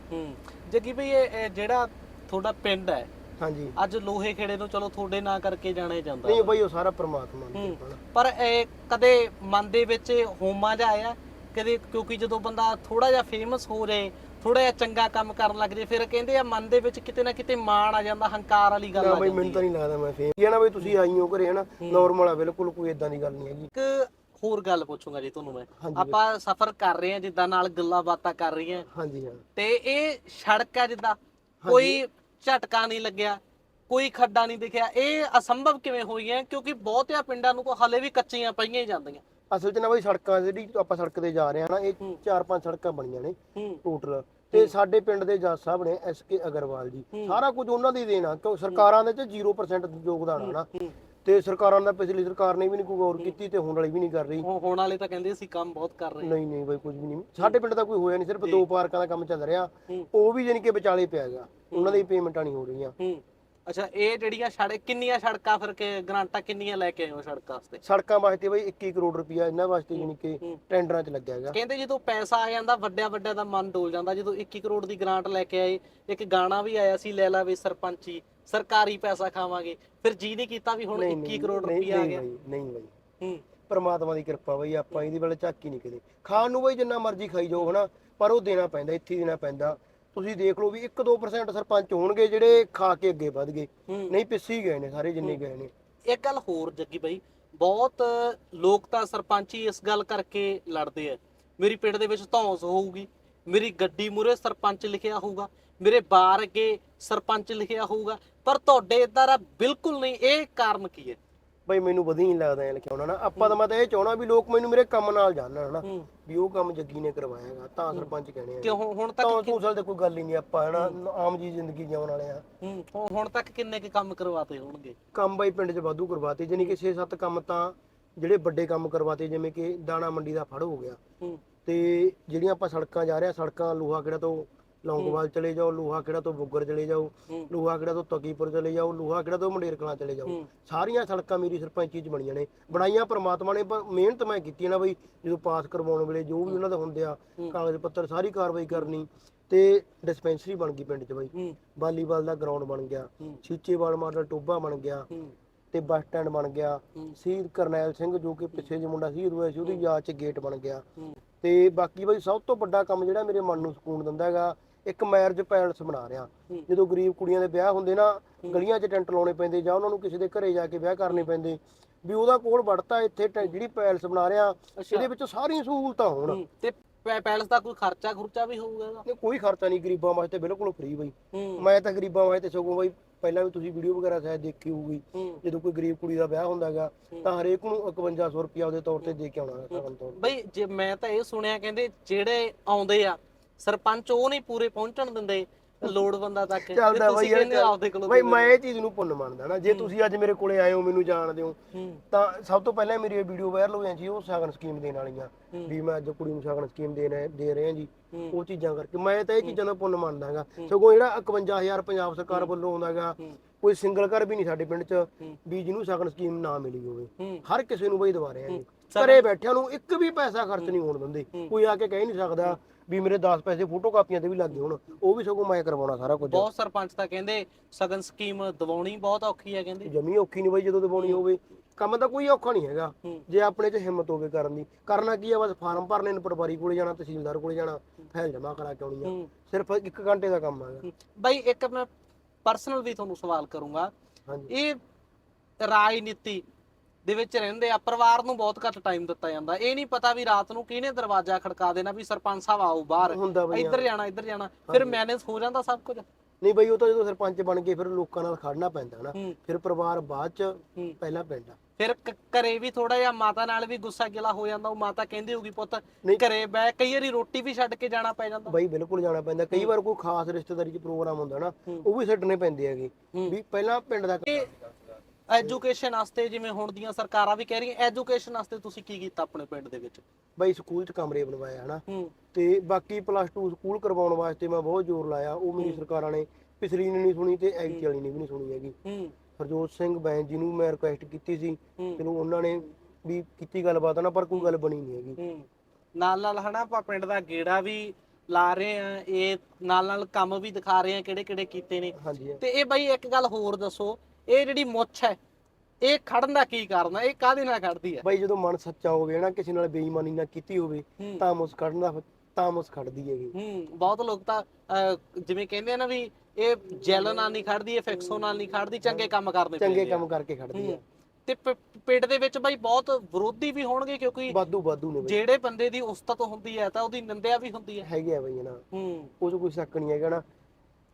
B: ਜੱਗੀ ਬਈ ਇਹ ਜਿਹੜਾ ਤੁਹਾਡਾ ਪਿੰਡ ਹੈ
C: ਹਾਂਜੀ।
B: ਅੱਜ ਲੋਹੇ ਖੇੜੇ ਨੂੰ ਚਲੋ ਤੁਹਾਡੇ ਨਾਂ ਕਰਕੇ ਜਾਣਿਆ ਜਾਂਦਾ।
C: ਨਹੀਂ ਬਈ ਉਹ ਸਾਰਾ ਪ੍ਰਮਾਤਮਾ ਦੀ
B: ਹੂੰ।
C: ਕਿਰਪਾ ਨਾਲ।
B: ਪਰ ਇਹ ਕਦੇ ਮਨ ਦੇ ਵਿੱਚ ਹੋਮਾ ਜਾ ਆਇਆ? ਕਦੇ ਕਿਉਂਕਿ ਜਦੋਂ ਬੰਦਾ ਥੋੜਾ ਜਿਹਾ ਫੇਮਸ ਹੋ ਜਾਏ ਥੋੜਾ ਜਿਹਾ ਚੰਗਾ ਕੰਮ ਕਰਨ ਲੱਗ ਜੇ ਫਿਰ ਕਹਿੰਦੇ ਆ ਮਨ ਦੇ ਵਿੱਚ ਕਿਤੇ ਨਾ ਕਿਤੇ ਮਾਣ ਆ ਜਾਂਦਾ ਹੰਕਾਰ ਵਾਲੀ ਗੱਲ
C: ਨਾ
B: ਆ ਜਾਂਦੀ
C: ਮੈਨੂੰ ਤਾਂ ਨਹੀਂ ਲੱਗਦਾ ਮੈਂ ਫੇਮ ਇਹ ਨਾ ਬਈ ਤੁਸੀਂ ਆਈ ਹੋ ਘਰੇ ਹਨਾ? ਨਾਰਮਲ ਆ ਬਿਲਕੁਲ ਕੋਈ ਇਦਾਂ ਦੀ ਗੱਲ ਨਹੀਂ ਹੈਗੀ।
B: ਇੱਕ ਹੋਰ ਗੱਲ ਪੁੱਛੂੰਗਾ ਜੀ ਤੁਹਾਨੂੰ ਮੈਂ।
C: ਹਾਂਜੀ
B: ਆਪਾਂ ਸਫ਼ਰ ਕਰ ਰਹੇ ਹਾਂ ਜਿੱਦਾਂ ਨਾਲ ਗੱਲਾਂ ਬਾਤਾਂ ਕਰ ਰਹੀਆਂ।
C: ਹਾਂਜੀ ਹਾਂ।
B: ਤੇ ਇਹ ਸੜਕ ਹੈ ਜਿੱਦਾਂ ਕੋਈ ਝਟਕਾ ਨਹੀਂ ਲੱਗਿਆ ਕੋਈ ਖੱਡਾ ਨਹੀਂ ਦਿਖਿਆ। ਇਹ ਅਸੰਭਵ ਕਿਵੇਂ ਹੋਈ ਹੈ? ਕਿਉਂਕਿ ਬਹੁਤਿਆਂ ਪਿੰਡਾਂ ਨੂੰ ਕੋ ਹਲੇ ਵੀ ਕੱਚੀਆਂ ਪਈਆਂ ਹੀ ਜਾਂਦੀਆਂ।
C: ਅਸਲ 'ਚ ਨਾ ਬਈ ਸੜਕਾਂ ਜਿਹੜੀ ਆਪਾਂ ਸੜਕ ਤੇ ਜਾ ਰਹੇ ਹਾਂ ਨਾ ਇਹ। ਚਾਰ ਪੰਜ ਸੜਕਾਂ ਬਣੀਆਂ ਨੇ
B: ਹੂੰ।
C: ਟੋਟਲ ਤੇ ਸਾਡੇ ਪਿੰਡ ਦੇ ਜੱਜ ਸਾਹਿਬ ਨੇ ਐਸ ਕੇ ਅਗਰਵਾਲ ਜੀ ਸਾਰਾ ਕੁਝ ਉਹਨਾਂ ਦੀ ਦੇਣਾ ਕਿਉਂ ਸਰਕਾਰਾਂ ਦੇ ਚ 0% ਯੋਗਦਾਨ ਆ ਨਾ। ਤੇ ਸਰਕਾਰਾਂ ਦਾ ਪਿਛਲੀ ਸਰਕਾਰ ਨੇ ਵੀ ਨਹੀਂ ਕੋਈ ਗੌਰ ਕੀਤੀ ਤੇ ਹੁਣ ਵਾਲੀ ਵੀ ਨਹੀਂ ਕਰ ਰਹੀ।
B: ਹੁਣ ਹੋਣ ਵਾਲੇ ਤਾਂ ਕਹਿੰਦੇ ਸੀ ਕੰਮ ਬਹੁਤ ਕਰ ਰਹੇ
C: ਨਹੀਂ ਨਹੀਂ ਬਈ ਕੁਝ ਵੀ ਨਹੀਂ ਸਾਡੇ ਪਿੰਡ ਦਾ ਕੋਈ ਹੋਇਆ ਨਹੀਂ ਸਿਰਫ ਦੋ ਪਾਰਕਾਂ ਦਾ ਕੰਮ ਚੱਲ ਰਿਹਾ। ਉਹ ਵੀ ਯਾਨੀ ਕਿ ਵਿਚਾਲੇ ਪਿਆ ਹੈਗਾ। ਉਹਨਾਂ ਦੀ ਪੇਮੈਂਟਾਂ ਨਹੀਂ ਹੋ ਰਹੀਆਂ।
B: ਅੱਛਾ ਇਹ ਜਿਹੜੀਆਂ ਸੜਕ ਕਿੰਨੀਆਂ ਸੜਕਾਂ ਫਿਰ ਕੇ ਗ੍ਰਾਂਟਾਂ ਕਿੰਨੀਆਂ ਲੈ ਕੇ ਆਏ ਹੋ ਸੜਕਾਂ ਵਾਸਤੇ?
C: ਸੜਕਾਂ ਵਾਸਤੇ ਬਈ 21 ਕਰੋੜ ਰੁਪਇਆ ਇਹਨਾਂ ਵਾਸਤੇ ਯਾਨੀ ਕਿ
B: ਹੂੰ।
C: ਟੈਂਡਰਾਂ 'ਚ ਲੱਗਿਆ ਹੈਗਾ।
B: ਕਹਿੰਦੇ ਜਦੋਂ ਪੈਸਾ ਆ ਜਾਂਦਾ ਵੱਡਿਆਂ ਵੱਡਿਆਂ ਦਾ ਮਨ ਡੋਲ ਜਾਂਦਾ। ਜਦੋਂ 21 ਕਰੋੜ ਦੀ ਗ੍ਰਾਂਟ ਲੈ ਕੇ ਆਏ ਇੱਕ ਗਾਣਾ ਵੀ ਆਇਆ ਸੀ ਲੈ ਲਾ ਵੇ ਸਰਪੰਚੀ ਸਰਕਾਰੀ ਪੈਸਾ ਖਾਵਾਂਗੇ। ਫਿਰ ਜੀ ਨਹੀਂ ਕੀਤਾ ਵੀ ਹੁਣ 21 ਕਰੋੜ ਰੁਪਇਆ ਆ ਗਿਆ।
C: ਨਹੀਂ ਬਈ।
B: ਹੂੰ।
C: ਪਰਮਾਤਮਾ ਦੀ ਕਿਰਪਾ ਬਈ ਆਪਾਂ ਇਹਦੀ ਵੇਲੇ ਝਾਕੀ ਨਹੀਂ ਕਦੇ। ਖਾਣ ਨੂੰ ਬਈ ਜਿੰਨਾ ਮਰਜ਼ੀ ਖਾਈ ਜਾਓ ਹਨਾ? ਪਰ ਉਹ ਦੇਣਾ ਪੈਂਦਾ ਇੱਥੇ ਹੀ ਦੇਣਾ ਪੈਂਦਾ। ਤੁਸੀਂ ਦੇਖ ਲਓ ਵੀ 1-2% ਸਰਪੰਚ ਹੋਣਗੇ ਜਿਹੜੇ ਖਾ ਕੇ ਅੱਗੇ ਵੱਧ ਗਏ। ਨਹੀਂ ਪਿੱਛੇ ਗਏ ਨੇ ਸਾਰੇ ਜਿੰਨੇ ਗਏ ਨੇ।
B: ਇੱਕ ਗੱਲ ਹੋਰ ਜੱਗੀ ਬਾਈ ਬਹੁਤ ਲੋਕ ਤਾਂ ਸਰਪੰਚੀ ਇਸ ਗੱਲ ਕਰਕੇ ਲੜਦੇ ਆ। ਮੇਰੀ ਪਿੰਡ ਦੇ ਵਿੱਚ ਧੌਂਸ ਹੋਊਗੀ ਮੇਰੀ ਗੱਡੀ ਮੂਰੇ ਸਰਪੰਚ ਲਿਖਿਆ ਹੋਊਗਾ ਮੇਰੇ ਬਾਰ ਅੱਗੇ ਸਰਪੰਚ ਲਿਖਿਆ ਹੋਊਗਾ ਪਰ ਤੁਹਾਡੇ ਇਦਾਂ ਦਾ ਬਿਲਕੁਲ ਨਹੀਂ ਇਹ ਕਾਰਨ ਕੀ ਹੈ?
C: ਬਈ ਮੈਨੂੰ ਵਧੀਆ ਨਹੀਂ ਲੱਗਦਾ ਐ ਲਿਖਿਆ ਉਹਨਾਂ ਨਾ ਆਪਾਂ ਤਾਂ ਮੈਂ ਤਾਂ ਇਹ ਚਾਹਣਾ ਵੀ ਲੋਕ ਮੈਨੂੰ ਮੇਰੇ ਕੰਮ ਨਾਲ ਜਾਣਨ ਹਨਾ?
B: ਹੂੰ।
C: ਵੀ ਉਹ ਕੰਮ ਜੱਗੀ ਨੇ ਕਰਵਾਇਆਗਾ ਤਾਂ ਸਰਪੰਚ ਕਹਿੰਦੇ ਆ।
B: ਕਿ ਹੁਣ ਹੁਣ
C: ਤਾਂ
B: ਤੱਕ
C: ਤੂੰ ਤੇ ਕੋਈ ਗੱਲ ਹੀ ਨਹੀਂ ਆਪਾਂ ਹਨਾ? ਆਮ ਜੀ ਜ਼ਿੰਦਗੀ ਜਿਉਣ ਵਾਲੇ ਆ।
B: ਹੂੰ ਹੁਣ- ਹੁਣ ਤੱਕ ਕਿੰਨੇ ਕੁ ਕੰਮ ਕਰਵਾਤੇ ਹੋਣਗੇ?
C: ਕੰਮ ਬਾਈ ਪਿੰਡ 'ਚ ਵਾਧੂ ਕਰਵਾਤੇ ਜਾਨੀ ਕਿ 6-7 ਕੰਮ ਤਾਂ ਜਿਹੜੇ ਵੱਡੇ ਕੰਮ ਕਰਵਾਤੇ ਜਿਵੇਂ ਕਿ ਦਾਣਾ ਮੰਡੀ ਦਾ ਫੜ ਹੋ ਗਿਆ।
B: ਹੂੰ।
C: ਤੇ ਜਿਹੜੀਆਂ ਆਪਾਂ ਸੜਕਾਂ ਜਾ ਰਹੇ ਆ ਸੜਕਾਂ ਲੋਹਾ ਕਿਹੜਾ ਤੋਂ ਲੌਂਗੋਵਾਲ ਚਲੇ ਜਾਓ ਲੋਹਾ ਕਿਹੜਾ ਤੋਂ ਬੁੱਗਰ ਚਲੇ ਜਾਓ ਲੋਹਾ ਕਿਹੜਾ ਤੋਂ ਤਕੀਪੁਰ ਚਲੇ ਜਾਓ ਲੋਹਾ ਕਿਹੜਾ ਤੋਂ ਮੰਡੇਰ ਕਲਾਂ ਚਲੇ ਜਾਓ। ਸਾਰੀਆਂ ਸੜਕਾਂ ਮੇਰੀ ਸਰਪੰਚੀ ਚ ਬਣੀਆਂ ਨੇ। ਬਣਾਈਆਂ ਪ੍ਰਮਾਤਮਾ ਨੇ ਪਰ ਮਿਹਨਤ ਮੈਂ ਕੀਤੀ ਨਾ ਬਈ ਜਦੋਂ ਪਾਸ ਕਰਵਾਉਣ ਵੇਲੇ ਜੋ ਵੀ ਉਹਨਾਂ ਦਾ ਹੁੰਦੇ ਆ ਕਾਗਜ਼ ਪੱਤਰ ਸਾਰੀ ਕਾਰਵਾਈ ਕਰਨੀ ਤੇ ਡਿਸਪੈਂਸਰੀ ਬਣ ਗਈ ਪਿੰਡ ਚ ਬਈ। ਵਾਲੀਬਾਲ ਦਾ ਗਰਾਊਂਡ ਬਣ ਗਿਆ
B: ਹੂੰ।
C: ਸੀਚੇਵਾਲ ਮਾਡਲ ਟੋਬਾ ਬਣ ਗਿਆ ਤੇ ਬੱਸ ਸਟੈਂਡ ਬਣ ਗਿਆ। ਸ਼ਹੀਦ ਕਰਨੈਲ ਸਿੰਘ ਜੋ ਕਿ ਪਿੱਛੇ ਜੇ ਮੁੰਡਾ ਸ਼ਹੀਦ ਹੋਇਆ ਸੀ ਉਹਦੀ ਯਾਦ ਚ ਗੇਟ ਬਣ ਗਿਆ। ਤੇ ਬਾਕੀ ਬਈ ਸਭ ਤੋਂ ਵੱਡਾ ਕੰਮ ਜਿਹੜਾ ਮੇਰੇ ਮਨ ਨੂੰ ਸਕੂਨ ਦਿੰਦਾ ਹੈਗਾ ਇੱਕ ਮੈਰਿਜ ਪੈਲਸ ਬਣਾ ਰਿਹਾ। ਜਦੋਂ ਗਰੀਬ ਕੁੜੀਆਂ ਦੇ ਵਿਆਹ ਹੁੰਦੇ ਨਾ ਗਲੀਆਂ 'ਚ ਟੈਂਟ ਲਾਉਣੇ ਪੈਂਦੇ ਜਾਂ ਉਹਨਾਂ ਨੂੰ ਕਿਸੇ ਦੇ ਘਰੇ ਜਾ ਕੇ ਵਿਆਹ ਕਰਨੇ ਪੈਂਦੇ। ਵੀ ਉਹਦਾ ਕੋਲ ਵੜਤਾ ਇੱਥੇ ਜਿਹੜੀ ਪੈਲਸ ਬਣਾ ਰਿਹਾ ਇਹਦੇ ਵਿੱਚ ਸਾਰੀਆਂ ਸਹੂਲਤਾਂ ਹੋਣ।
B: ਤੇ ਪੈਲਸ ਦਾ ਕੋਈ ਖਰਚਾ ਖੁਰਚਾ ਵੀ ਹੋਊਗਾ ਇਹਦਾ?
C: ਇਹ ਕੋਈ ਖਰਚਾ ਨਹੀਂ ਗਰੀਬਾਂ ਵਾਸਤੇ ਬਿਲਕੁਲ ਫ੍ਰੀ ਬਈ। ਮੈਂ ਤਾਂ ਗਰੀਬਾਂ ਵਾਸਤੇ ਸਗੋਂ ਬਈ ਪਹਿਲਾਂ ਵੀ ਤੁਸੀਂ ਵੀਡੀਓ ਵਗੈਰਾ ਸ਼ਾਇਦ ਦੇਖੀ ਹੋਊਗੀ। ਜਦੋਂ ਕੋਈ ਗਰੀਬ ਕੁੜੀ ਦਾ ਵਿਆਹ ਹੁੰਦਾ ਹੈਗਾ ਤਾਂ ਹਰੇਕ ਨੂੰ 5100 ਰੁਪਇਆ ਉਹਦੇ ਤੌਰ ਤੇ ਦੇ ਕੇ ਆਉਣਾ ਹੈ। ਤੌਰ
B: ਬਈ ਜੇ ਮੈਂ ਤਾਂ ਇਹ ਸੁਣਿਆ ਕਹਿੰਦੇ ਜਿਹੜੇ ਆਉਂਦੇ ਆ ਸਰਪੰਚ ਉਹ ਨਹੀਂ ਪੂਰੇ ਪਹੁੰਚਣ ਦਿੰਦੇ ਲੋੜਵੰਦਾਂ ਤੱਕ। ਤੇ
C: ਚੱਲਦਾ ਬਈ
B: ਤੁਸੀਂ ਕਹਿੰਦੇ ਹੋ ਆਪਦੇ ਕੋਲੋਂ
C: ਬਈ ਮੈਂ ਇਹ ਚੀਜ਼ ਨੂੰ ਪੁੰਨ ਮੰਨਦਾ ਨਾ। ਜੇ ਤੁਸੀਂ ਅੱਜ ਮੇਰੇ ਕੋਲੇ ਆਏ ਹੋ ਮੈਨੂੰ ਜਾਣਦੇ ਹੋ
B: ਹੂੰ।
C: ਤਾਂ ਸਭ ਤੋਂ ਪਹਿਲਾਂ ਮੇਰੀ ਇਹ ਵੀਡੀਓ ਵਾਇਰਲ ਹੋਈਆਂ ਸੀ ਉਹ ਸ਼ਗਨ ਸਕੀਮ ਦੇਣ ਵਾਲੀਆਂ। ਵੀ ਮੈਂ ਅੱਜ ਕੁੜੀ ਨੂੰ ਸ਼ਗਨ ਸਕੀਮ ਦੇ ਰਹੇ ਦੇ ਰਹੇ ਹਾਂ ਜੀ।
B: ਹੂੰ।
C: ਉਹ ਚੀਜ਼ਾਂ ਕਰਕੇ। ਮੈਂ ਤਾਂ ਇਹ ਚੀਜ਼ਾਂ ਦਾ ਪੁੰਨ ਮੰਨਦਾਗਾ। ਸਗੋਂ ਜਿਹੜਾ 51000 ਪੰਜਾਬ ਸਰਕਾਰ ਵੱਲੋਂ ਆਉਂਦਾਗਾ ਕੋਈ ਸਿੰਗਲ ਘਰ ਵੀ ਨਹੀਂ ਸਾਡੇ ਪਿੰਡ 'ਚ ਵੀ ਜਿਹਨੂੰ ਸ਼ਗਨ ਸਕੀਮ ਨਾ ਮਿਲੀ ਹੋਵੇ।
B: ਹੂੰ।
C: ਹਰ ਕਿਸੇ ਨੂੰ ਬਈ ਦਵਾ ਰਹੇ ਆ ਜੀ ਘਰੇ ਬੈਠਿਆਂ ਨੂੰ ਇੱਕ ਵੀ ਪੈਸਾ ਖਰਚ ਨਹੀਂ ਹੋਣ ਦਿੰਦੇ। ਕੋਈ ਆ ਕੇ ਕਹਿ ਨਹੀਂ ਸਕਦਾ ਵੀ ਮੇਰੇ 10 ਪੈਸੇ ਫੋਟੋ ਕਾਪੀਆਂ ਤੇ ਵੀ ਲੱਗੇ ਹੋਣ ਉਹ ਵੀ ਸਗੋਂ ਮੈਂ ਕਰਵਾਉਣਾ ਸਾਰਾ ਕੁਝ।
B: ਬਹੁਤ ਸਰਪੰਚ ਤਾਂ ਕਹਿੰਦੇ ਸਗਨ ਸਕੀਮ ਦਵਾਉਣੀ ਬਹੁਤ ਔਖੀ ਹੈ ਕਹਿੰਦੇ।
C: ਜਮੀ ਔਖੀ ਨਹੀਂ ਬਈ ਜਦੋਂ ਦਵਾਉਣੀ ਹੋਵੇ। ਕੰਮ ਤਾਂ ਕੋਈ ਔਖਾ ਨਹੀਂ ਹੈਗਾ। ਜੇ ਆਪਣੇ 'ਚ ਹਿੰਮਤ ਹੋਵੇ ਕਰਨ ਦੀ। ਕਰਨਾ ਕੀ ਆ ਬਸ ਫਾਰਮ ਭਰਨੇ ਨੇ ਪਟਵਾਰੀ ਕੋਲੇ ਜਾਣਾ ਤਹਿਸੀਲਦਾਰ ਕੋਲੇ ਜਾਣਾ ਫਾਈਲ ਜਮ੍ਹਾਂ ਕਰਾ ਕੇ ਆਉਣੀ ਆ। ਸਿਰਫ 1 ਘੰਟੇ ਦਾ ਕੰਮ ਹੈਗਾ।
B: ਹੂੰ। ਬਾਈ ਇੱਕ ਮੈਂ ਪਰਸਨਲ ਵੀ ਤੁਹਾਨੂੰ ਸਵਾਲ ਕਰੂੰਗਾ। ਇਹ ਰਾਜਨੀਤੀ ਦੇ ਵਿੱਚ ਰਹਿੰਦੇ ਆ ਪਰਿਵਾਰ ਨੂੰ ਬਹੁਤ ਘੱਟ ਟਾਈਮ ਦਿੱਤਾ ਜਾਂਦਾ। ਇਹ ਨਹੀਂ ਪਤਾ ਵੀ ਰਾਤ ਨੂੰ ਕਿਹਨੇ ਦਰਵਾਜ਼ਾ ਖੜਕਾ ਦੇਣਾ ਵੀ ਸਰਪੰਚ ਸਾਹਿਬ ਆਓ ਬਾਹਰ।
C: ਹੁੰਦਾ ਬਈ
B: ਇੱਧਰ ਜਾਣਾ ਇੱਧਰ ਜਾਣਾ। ਫਿਰ ਮੈਨੇਜ ਹੋ ਜਾਂਦਾ ਸਭ ਕੁਝ।
C: ਨਹੀਂ ਬਈ ਉਹ ਤਾਂ ਜਦੋਂ ਸਰਪੰਚ ਬਣ ਕੇ ਫਿਰ ਲੋਕਾਂ ਨਾਲ ਖੜਨਾ ਪੈਂਦਾ ਨਾ।
B: ਹੂੰ।
C: ਫਿਰ ਪਰਿਵਾਰ ਬਾਅਦ 'ਚ ਪਹਿਲਾਂ ਆ।
B: ਫਿਰ ਘਰੇ ਵੀ ਥੋੜਾ ਜਿਹਾ ਮਾਤਾ ਨਾਲ ਵੀ ਗੁੱਸਾ ਗਿਲਾ ਹੋ ਜਾਂਦਾ ਉਹ ਮਾਤਾ ਕਹਿੰਦੀ ਹੋਊਗੀ ਪੁੱਤ। ਘਰੇ ਬੈ ਕਈ ਵਾਰੀ ਰੋਟੀ ਵੀ ਛੱਡ ਕੇ ਜਾਣਾ ਪੈ ਜਾਂਦਾ।
C: ਬਈ ਬਿਲਕੁਲ ਜਾਣਾ ਪੈਂਦਾ। ਕਈ ਵਾਰ ਕੋਈ ਖਾਸ ਰਿਸ਼ਤੇਦਾਰੀ 'ਚ ਪ੍ਰੋਗਰਾਮ ਹੁੰਦਾ ਨਾ। ਉਹ ਵੀ ਛੱਡਣੇ ਪੈਂਦੇ ਹੈਗੇ। ਵੀ ਪਹਿਲਾਂ ਪਿੰਡ ਦਾ
B: ਐਜੂਕੇਸ਼ਨ ਵਾਸਤੇ ਜਿਵੇਂ ਹੁਣ ਦੀਆਂ ਸਰਕਾਰਾਂ ਵੀ ਕਹਿ ਰਹੀਆਂ ਐਜੂਕੇਸ਼ਨ ਵਾਸਤੇ ਤੁਸੀਂ ਕੀ ਕੀਤਾ ਆਪਣੇ ਪਿੰਡ ਦੇ ਵਿੱਚ?
C: ਬਈ ਸਕੂਲ 'ਚ ਕਮਰੇ ਬਣਵਾਇਆ ਹਨਾ?
B: ਹੂੰ।
C: ਤੇ ਬਾਕੀ ਪਲੱਸ 2 ਸਕੂਲ ਕਰਵਾਉਣ ਵਾਸਤੇ ਮੈਂ ਬਹੁਤ ਜ਼ੋਰ ਲਾਇਆ। ਉਹ ਮੇਰੀ ਸਰਕਾਰਾਂ ਨੇ ਪਿਛਲੀ ਨੇ ਨਹੀਂ ਸੁਣੀ ਤੇ ਐਗਤੀ ਵਾਲੀ ਨੇ ਵੀ ਨਹੀਂ ਸੁਣੀ ਹੈਗੀ।
B: ਹੂੰ।
C: ਹਰਜੋਤ ਸਿੰਘ ਬੈਂਸ ਜੀ ਨੂੰ ਮੈਂ ਰਿਕੁਐਸਟ ਕੀਤੀ ਸੀ। ਚਲੋ ਉਹਨਾਂ ਨੇ ਵੀ ਕੀਤੀ ਗੱਲਬਾਤ ਨਾ ਪਰ ਕੋਈ ਗੱਲ ਬਣੀ ਨਹੀਂ ਹੈਗੀ।
B: ਨਾਲ ਨਾਲ ਹਨਾ? ਆਪਾਂ ਪਿੰਡ ਦਾ ਗੇੜਾ ਵੀ ਲਾ ਰਹੇ ਆ। ਇਹ ਨਾਲ ਨਾਲ ਕੰਮ ਵੀ ਦਿਖਾ ਰਹੇ ਆ ਕਿਹੜੇ ਕਿਹੜੇ ਕੀਤੇ ਨੇ। ਤੇ ਇਹ ਬਾਈ ਇੱਕ ਗੱਲ ਹੋਰ ਦੱਸੋ। ਇਹ ਜਿਹੜੀ ਮੁੱਛ ਹੈ ਇਹ ਖੜਨ ਦਾ ਕੀ ਕਾਰਨ ਹੈ? ਇਹ ਕਾਹਦੇ ਨਾਲ ਖੜਦੀ ਹੈ?
C: ਬਾਈ ਜਦੋਂ ਮਨ ਸੱਚਾ ਹੋਵੇ ਨਾ ਕਿਸੇ ਨਾਲ ਬੇਈਮਾਨੀ ਨਾ ਕੀਤੀ ਹੋਵੇ ਤਾਂ ਮੁਸ ਖੜਨਾ ਤਾਂ ਮੁਸ ਖੜਦੀ ਹੈਗੀ।
B: ਹੂੰ ਬਹੁਤ ਲੋਕ ਤਾਂ ਜਿਵੇਂ ਕਹਿੰਦੇ ਆ ਨਾ ਵੀ ਇਹ ਜੈਲ ਨਾਲ ਨਹੀਂ ਖੜਦੀ ਇਹ ਫਿਕਸੋ ਨਾਲ ਨਹੀਂ ਖੜਦੀ ਚੰਗੇ ਕੰਮ ਕਰਨੇ
C: ਚੰਗੇ। ਕੰਮ ਕਰਕੇ ਖੜਦੀ
B: ਹੂੰ। ਤੇ ਪਿੰਡ ਦੇ ਵਿੱਚ ਬਾਈ ਬਹੁਤ ਵਿਰੋਧੀ ਵੀ ਹੋਣਗੇ ਕਿਉਂਕਿ
C: ਵਾਧੂ ਵਾਧੂ ਨੇ
B: ਜਿਹੜੇ ਬੰਦੇ ਦੀ ਉਸਤਤ ਹੁੰਦੀ ਹੈ ਤਾਂ ਉਹਦੀ ਨਿੰਦਿਆ ਵੀ ਹੁੰਦੀ ਹੈ।
C: ਹੈਗੇ ਆ ਬਈ ਨਾ।
B: ਹੂੰ।
C: ਉਹ 'ਚ ਕੋਈ ਸ਼ੱਕ ਨਹੀਂ ਹੈਗਾ ਨਾ।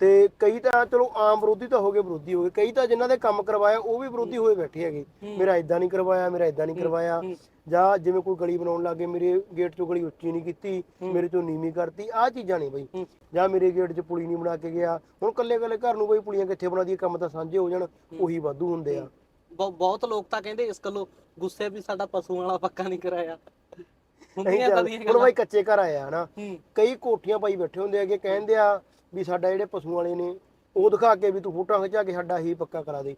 C: ਤੇ ਕਈ ਤਾਂ ਚਲੋ ਆਮ ਵਿਰੋਧੀ ਤਾਂ ਹੋ ਗਏ ਵਿਰੋਧੀ ਹੋ ਗਏ। ਕਈ ਤਾਂ ਜਿਨ੍ਹਾਂ ਦੇ ਕੰਮ ਕਰਵਾਇਆ ਉਹ ਵੀ ਵਿਰੋਧੀ ਹੋਏ ਬੈਠੇ ਹੈਗੇ। ਮੇਰਾ ਇਦਾਂ ਨਹੀਂ ਕਰਵਾਇਆ ਮੇਰਾ ਇਦਾਂ ਨਹੀਂ ਕਰਵਾਇਆ। ਜਾਂ ਜਿਵੇਂ ਕੋਈ ਗਲੀ ਬਣਾਉਣ ਲੱਗੇ ਮੇਰੇ ਗੇਟ ਚੋਂ ਗਲੀ ਉੱਚੀ ਨਹੀਂ ਕੀਤੀ ਮੇਰੇ ਚੋਂ ਨੀਵੀਂ ਕਰਤੀ ਆਹ ਚੀਜ਼ਾਂ ਨਹੀਂ ਬਈ। ਜਾਂ ਮੇਰੇ ਗੇਟ 'ਚ ਪੁਲੀ ਨਹੀਂ ਬਣਾ ਕੇ ਗਿਆ। ਹੁਣ ਕੱਲੇ ਕੱਲੇ ਘਰ ਨੂੰ ਬਈ ਪੁਲੀਆਂ ਕਿੱਥੇ ਬਣਾ ਦਈਏ ਕੰਮ ਤਾਂ ਸਾਂਝੇ ਹੋ ਜਾਣ ਉਹੀ ਵਾਧੂ ਹੁੰਦੇ ਆ।
B: ਬਹੁ- ਬਹੁਤ ਲੋਕ ਤਾਂ ਕਹਿੰਦੇ ਇਸ ਗੱਲੋਂ ਗੁੱਸੇ ਵੀ ਸਾਡਾ ਪਸ਼ੂਆਂ ਵਾਲਾ ਪੱਕਾ ਨਹੀਂ ਕਰਾਇਆ। ਹੁੰਦੀਆਂ ਤਾਂ
C: ਹੁਣ ਬਈ ਕੱਚੇ ਘਰ ਆਇਆ ਨਾ
B: ਹੂੰ।
C: ਕਈ ਕੋਠੀਆਂ ਪਾਈ ਬੈਠੇ ਹੁੰਦੇ ਹੈਗੇ ਕਹਿੰਦੇ ਆ ਵੀ ਸਾਡਾ ਜਿਹੜੇ ਪਸ਼ੂ ਵਾਲੇ ਨੇ ਉਹ ਦਿਖਾ ਕੇ ਵੀ ਤੂੰ ਫੋਟੋਆਂ ਖਿਚਾ ਕੇ ਸਾਡਾ ਹੀ ਪੱਕਾ ਕਰਾ ਦੇ।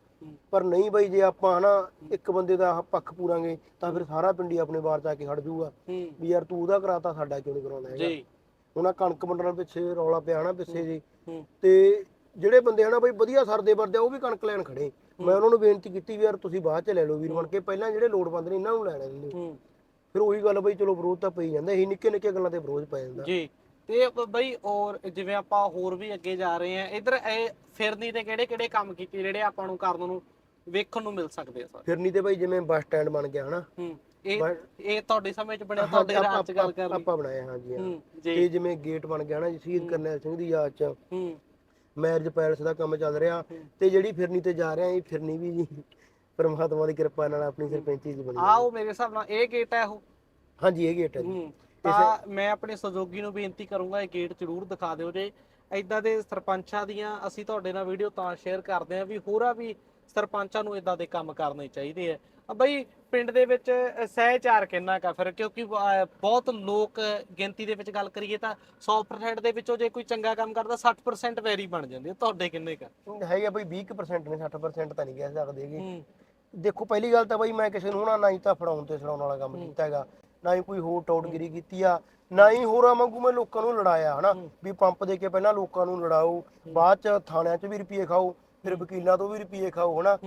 C: ਪਰ ਨਹੀਂ ਬਈ ਜੇ ਆਪਾਂ ਹਨਾ ਇੱਕ ਬੰਦੇ ਦਾ ਪੱਖ ਪੂਰਾਂਗੇ ਤਾਂ ਫਿਰ ਸਾਰਾ ਪਿੰਡੀ ਆਪਣੇ ਬਾਰ ਜਾ ਕੇ ਖੜ ਜਾਊਗਾ। ਵੀ ਯਾਰ ਤੂੰ ਉਹਦਾ ਕਰਾਤਾ ਸਾਡਾ ਕਿਉਂ ਨਹੀਂ ਕਰਾਉਣਾ ਹੈਗਾ?
B: ਜੀ।
C: ਆਹ ਕਣਕ ਮੰਡਲਾਂ ਪਿੱਛੇ ਰੌਲਾ ਪਿਆ ਹਨਾ ਪਿੱਛੇ ਜੀ। ਤੇ ਜਿਹੜੇ ਬੰਦੇ ਹਨਾ ਬਈ ਵਧੀਆ ਸਰਦੇ ਵਰਦੇ ਆ, ਉਹ ਵੀ ਕਣਕ ਲੈਣ ਖੜੇ। ਮੈਂ ਉਹਨਾਂ ਨੂੰ ਬੇਨਤੀ ਕੀਤੀ ਵੀ ਯਾਰ ਤੁਸੀਂ ਬਾਅਦ ਚ ਲੈ ਲਓ ਵੀਰ ਬਣ ਕੇ। ਪਹਿਲਾਂ ਜਿਹੜੇ ਲੋੜਵੰਦ ਨੇ ਇਹਨਾਂ ਨੂੰ ਲੈਣਾ ਦਿੰਦੇ ਫਿਰ ਉਹੀ ਗੱਲ ਬਈ ਚਲੋ ਵਿਰੋਧ ਤਾਂ ਪਈ ਜਾਂਦਾ ਇਹੀ ਨਿੱਕੇ ਨਿੱਕੇ ਗੱਲਾਂ ਤੇ ਵਿਰੋਧ ਪੈ ਜਾਂਦਾ।
B: ਜੀ। ਤੇ ਬਈ ਔਰ ਜਿਵੇਂ ਆਪਾਂ ਹੋਰ ਵੀ ਅੱਗੇ ਜਾ ਰਹੇ ਆ ਇਧਰ ਇਹ ਫਿਰਨੀ ਤੇ ਕਿਹੜੇ ਕਿਹੜੇ ਕੰਮ ਕੀਤੇ ਜਿਹੜੇ ਆਪਾਂ ਨੂੰ ਕਰਨ ਨੂੰ ਵੇਖਣ ਨੂੰ ਮਿਲ ਸਕਦੇ ਆ ਸਰ?
C: ਫਿਰਨੀ ਤੇ ਬਈ ਜਿਵੇਂ ਬੱਸ ਸਟੈਂਡ ਬਣ ਗਿਆ ਹਨਾ।
B: ਹੂੰ ਇਹ ਇਹ ਤੁਹਾਡੇ ਸਮੇਂ ਚ ਬਣਿਆ ਤੁਹਾਡੇ ਰਾਜ ਚ ਗੱਲ ਕਰ
C: ਆਪਾਂ ਬਣਾਇਆ ਹਾਂਜੀ ਤੇ
B: ਜੀ।
C: ਜਿਵੇਂ ਗੇਟ ਬਣ ਗਿਆ ਨਾ ਜੀ ਸ਼ਹੀਦ ਕਰਨੈਲ ਸਿੰਘ ਦੀ ਯਾਦ ਚ।
B: ਹੂੰ।
C: ਮੈਰਿਜ ਪੈਲਸ ਦਾ ਕੰਮ ਚੱਲ ਰਿਹਾ ਤੇ ਜਿਹੜੀ ਫਿਰਨੀ ਤੇ ਜਾ ਰਿਹਾ ਇਹ ਫਿਰਨੀ ਵੀ ਜੀ ਪਰਮਾਤਮਾ ਦੀ ਕਿਰਪਾ ਨਾਲ ਆਪਣੀ ਸਰਪੰਚੀ ਚ ਬਣੀ
B: ਆ ਉਹ ਮੇਰੇ ਹਿਸਾਬ ਨਾਲ ਇਹ ਗੇਟ ਹੈ ਉਹ।
C: ਹਾਂਜੀ ਇਹ ਗੇਟ ਹੈ ਜੀ।
B: ਤਾਂ ਮੈਂ ਆਪਣੇ ਸਹਿਯੋਗੀ ਨੂੰ ਬੇਨਤੀ ਕਰੂੰਗਾ ਇਹ ਗੇਟ ਜ਼ਰੂਰ ਦਿਖਾ ਦਿਓ ਜੇ। ਐਦਾਂ ਦੇ ਸਰਪੰਚਾਂ ਦੀਆਂ ਅਸੀਂ ਤੁਹਾਡੇ ਨਾਲ ਵੀਡੀਓ ਤਾਂ ਸ਼ੇਅਰ ਕਰਦੇ ਆਂ ਵੀ ਹੋਰਾਂ ਵੀ ਸਰਪੰਚਾਂ ਨੂੰ ਇਦਾਂ ਦੇ ਕੰਮ ਕਰਨੇ ਚਾਹੀਦੇ ਆ। ਬਈ ਪਿੰਡ ਦੇ ਵਿੱਚ ਸਹਿਚਾਰ ਕਿੰਨਾ ਕਾ ਫਿਰ? ਕਿਉਂਕਿ ਬਹੁਤ ਲੋਕ ਗਿਣਤੀ ਦੇ ਵਿੱਚ ਗੱਲ ਕਰੀਏ ਤਾਂ 100% ਦੇ ਵਿੱਚੋਂ ਜੇ ਕੋਈ ਚੰਗਾ ਕੰਮ ਕਰਦਾ 60% ਵੈਰੀ ਬਣ ਜਾਂਦੇ ਤੁਹਾਡੇ ਕਿੰਨੇ ਕਾ
C: ਹੈਗਾ ਬਈ 20% ਨੇ 60% ਤਾਂ ਨਹੀਂ ਕਹਿ ਸਕਦੇ ਦੇਖੋ ਪਹਿਲੀ ਗੱਲ ਤਾਂ ਬਈ ਮੈਂ ਕਿਸੇ ਨੂੰ ਨਾ ਨਾ ਹੀ ਤਾਂ ਫੜਾਉਣ ਤੇ ਛਡਾਉਣ ਵਾਲਾ ਕੰਮ ਕੀਤਾ ਹੈਗਾ। ਨਾ ਹੀ ਕੋਈ ਹੋਰ ਟੌਟਗਿਰੀ ਕੀਤੀ ਆ ਨਾ ਹੀ ਹੋਰਾਂ ਵਾਂਗੂ ਮੈਂ ਲੋਕਾਂ ਨੂੰ ਲੜਾਇਆ ਹਨਾ? ਵੀ ਪੰਪ ਦੇ ਕੇ ਪਹਿਲਾਂ ਲੋਕਾਂ ਨੂੰ ਲੜਾਓ ਬਾਅਦ ਚ ਥਾਣਿਆਂ 'ਚ ਵੀ ਰੁਪਏ ਖਾਓ ਫਿਰ ਵਕੀਲਾਂ ਤੋਂ ਵੀ ਰੁਪਏ ਖਾਓ ਹਨਾ?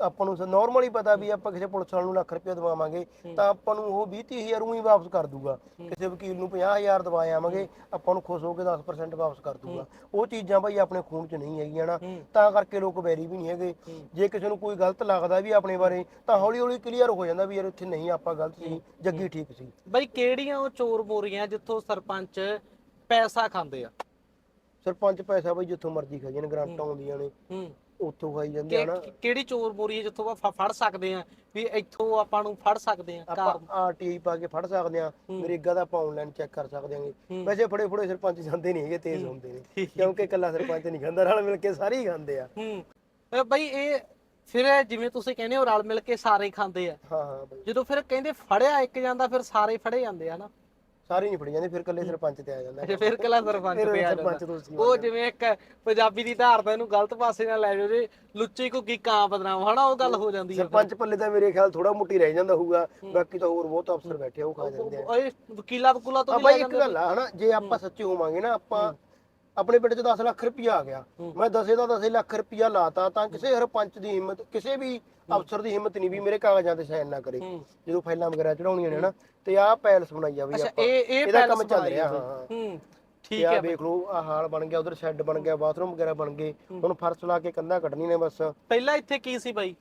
C: ਆਪਾਂ ਨੂੰ ਨਾਰਮਲੀ ਪਤਾ ਵੀ ਆਪਾਂ ਕਿਸੇ ਪੁਲਿਸ ਵਾਲੇ ਨੂੰ ਲੱਖ ਰੁਪਏ ਦਵਾਵਾਂਗੇ ਤਾਂ ਆਪਾਂ ਨੂੰ ਉਹ 20 ਹਜ਼ਾਰ ਹੀ ਵਾਪਸ ਕਰ ਦੂਗਾ। ਕਿਸੇ ਵਕੀਲ ਨੂੰ 50000 ਦਵਾ ਆਵਾਂਗੇ ਆਪਾਂ ਨੂੰ ਖੁਸ਼ ਹੋ ਕੇ 10% ਵਾਪਸ ਕਰ ਦੂਗਾ। ਉਹ ਚੀਜ਼ਾਂ ਭਾਈ ਆਪਣੇ ਖੂਨ 'ਚ ਨਹੀਂ ਹੈਗੀਆਂ ਨਾ। ਤਾਂ ਕਰਕੇ ਲੋਕ ਵੈਰੀ ਵੀ ਨਹੀਂ ਹੈਗੇ। ਜੇ ਕਿਸੇ ਨੂੰ ਕੋਈ ਗਲਤ ਲੱਗਦਾ ਵੀ ਆਪਣੇ ਬਾਰੇ ਤਾਂ ਹੌਲੀ ਹੌਲੀ ਕਲੀਅਰ ਹੋ ਜਾਂਦਾ ਵੀ ਯਾਰ ਇੱਥੇ ਨਹੀਂ ਆਪਾਂ ਗਲਤ ਸੀ ਜੱਗੀ ਠੀਕ ਸੀ।
B: ਬਈ ਕਿਹੜੀਆਂ ਉਹ ਚੋਰ ਮੋਰੀਆਂ ਜਿੱਥੋਂ ਸਰਪੰਚ ਪੈਸਾ ਖਾਂਦੇ ਆ?
C: ਸਰਪੰਚ ਪੈਸਾ ਬਈ ਜਿੱਥੋਂ ਮਰਜ਼ੀ ਖਾ ਜਾਣ ਗ੍ਰਾਂਟਾਂ ਆਉਂਦੀਆਂ ਨੇ। ਉੱਥੋਂ ਖਾਈ ਜਾਂਦੇ ਆ ਨਾ।
B: ਕਿਹੜੀ ਚੋਰ ਬੋਰੀ ਹੈ ਜਿੱਥੋਂ ਆਪਾਂ ਫੜ ਸਕਦੇ ਆ ਵੀ ਇੱਥੋਂ ਆਪਾਂ ਨੂੰ ਫੜ ਸਕਦੇ ਆ
C: ਆਪਾਂ ਆਰਟੀਆਈ ਪਾ ਕੇ ਫੜ ਸਕਦੇ ਆ ਨਰੇਗਾ ਦਾ ਆਪਾਂ ਆਨਲਾਈਨ ਚੈੱਕ ਕਰ ਸਕਦੇ ਆਂਗੇ ਵੈਸੇ ਫੜੇ ਫੜੇ ਸਰਪੰਚ ਜਾਂਦੇ ਨਹੀਂ ਹੈਗੇ ਤੇਜ਼ ਹੁੰਦੇ ਨੇ। ਕਿਉਂਕਿ ਇਕੱਲਾ ਸਰਪੰਚ ਨਹੀਂ ਖਾਂਦਾ ਨਾਲ ਮਿਲ ਕੇ ਸਾਰੇ ਹੀ ਖਾਂਦੇ ਆ।
B: ਹੂੰ। ਅ, ਬਈ ਇਹ ਫਿਰ ਇਹ ਜਿਵੇਂ ਤੁਸੀਂ ਕਹਿੰਦੇ ਹੋ ਰਲ ਮਿਲ ਕੇ ਸਾਰੇ ਹੀ ਖਾਂਦੇ ਆ।
C: ਹਾਂ ਹਾਂ ਬਈ।
B: ਜਦੋਂ ਫਿਰ ਕਹਿੰਦੇ ਫੜਿਆ ਇੱਕ ਜਾਂਦਾ ਫਿਰ ਸਾਰੇ ਫੜੇ ਜਾਂਦੇ ਆ ਨਾ।
C: ਸਾਰੇ ਨਹੀਂ ਫੜੀ ਜਾਂਦੇ ਫਿਰ ਇਕੱਲੇ ਸਰਪੰਚ ਤੇ ਆ ਜਾਂਦਾ
B: ਅੱਛਾ ਫਿਰ ਕਲਾ ਸਰਪੰਚ
C: ਫਿਰ
B: ਪਿਆ
C: ਸਰਪੰਚ
B: ਜਾਂਦਾ। ਉਹ ਜਿਵੇਂ ਇੱਕ ਪੰਜਾਬੀ ਦੀ ਧਾਰ ਦਾ ਇਹਨੂੰ ਗਲਤ ਪਾਸੇ ਨਾਲ ਲੈ ਜਾਓ ਜੇ ਲੁੱਚੇ ਕੋ ਕੀ ਕਾਂ ਬਦਨਾਮ ਹਨਾ ਉਹ ਗੱਲ ਹੋ। ਜਾਂਦੀ ਹੈ
C: ਸਰਪੰਚ ਪੱਲੇ ਤਾਂ ਮੇਰੇ ਖਿਆਲ ਥੋੜਾ ਮੁੱਟੀ ਰਹਿ ਜਾਂਦਾ ਹੋਊਗਾ ਬਾਕੀ ਤਾਂ ਹੋਰ ਬਹੁਤ ਅਫਸਰ ਬੈਠੇ ਆ, ਉਹ ਖਾ ਜਾਂਦੇ ਆ।
B: ਓਏ ਵਕੀਲਾ ਵਕੂਲਾ ਤੋਂ
C: ਆ
B: ਵੀ
C: ਬਾਈ
B: ਲੈ
C: ਇੱਕ
B: ਜਾਂਦੇ
C: ਗੱਲ ਆ ਹਨਾ ਜੇ ਆਪਾਂ ਸੱਚੇ ਹੋਵਾਂਗੇ ਨਾ ਆਪਾਂ ਆਪਣੇ ਪਿੰਡ 'ਚ 10 ਲੱਖ ਰੁਪਇਆ ਆ ਗਿਆ। ਮੈਂ ਦਸੇ ਦਾ 10 ਲੱਖ ਰੁਪਇਆ ਲਾਤਾ ਤਾਂ ਕਿਸੇ ਸਰਪੰਚ ਦੀ ਹਿੰਮਤ ਕਿਸੇ ਵੀ ਅਫਸਰ ਦੀ ਹਿੰਮਤ ਨਹੀਂ ਵੀ ਮੇਰੇ ਕਾਗਜ਼ਾਂ ਤੇ ਸਾਈਨ ਨਾ ਕਰੇ। ਜਦੋਂ ਫਾਈਲਾਂ ਵਗੈਰਾ ਚੜਾਉਣੀਆਂ ਨੇ ਨਾ ਤੇ ਆਹ ਪੈਲਸ ਬਣਾਈ ਆ
B: ਅੱਛਾ
C: ਆਪਾਂ।
B: ਇਹ ਇਹ
C: ਇਹਦਾ ਕੰਮ ਚੱਲ ਰਿਹਾ
B: ਹੈ। ਠੀਕ ਹੈ।
C: ਵੇਖ ਲਓ ਆ ਹਾਲ ਬਣ ਗਿਆ ਉਧਰ ਸ਼ੈੱਡ ਬਣ ਗਿਆ ਬਾਥਰੂਮ ਵਗੈਰਾ ਬਣ ਗਏ। ਹੁਣ ਫਰਸ਼ ਲਾ ਕੇ ਕੰਧਾਂ ਕੱਢਣੀ ਨੇ ਬਸ।
B: ਪਹਿਲਾਂ ਇੱਥੇ ਕੀ ਸੀ ਬਾਈ?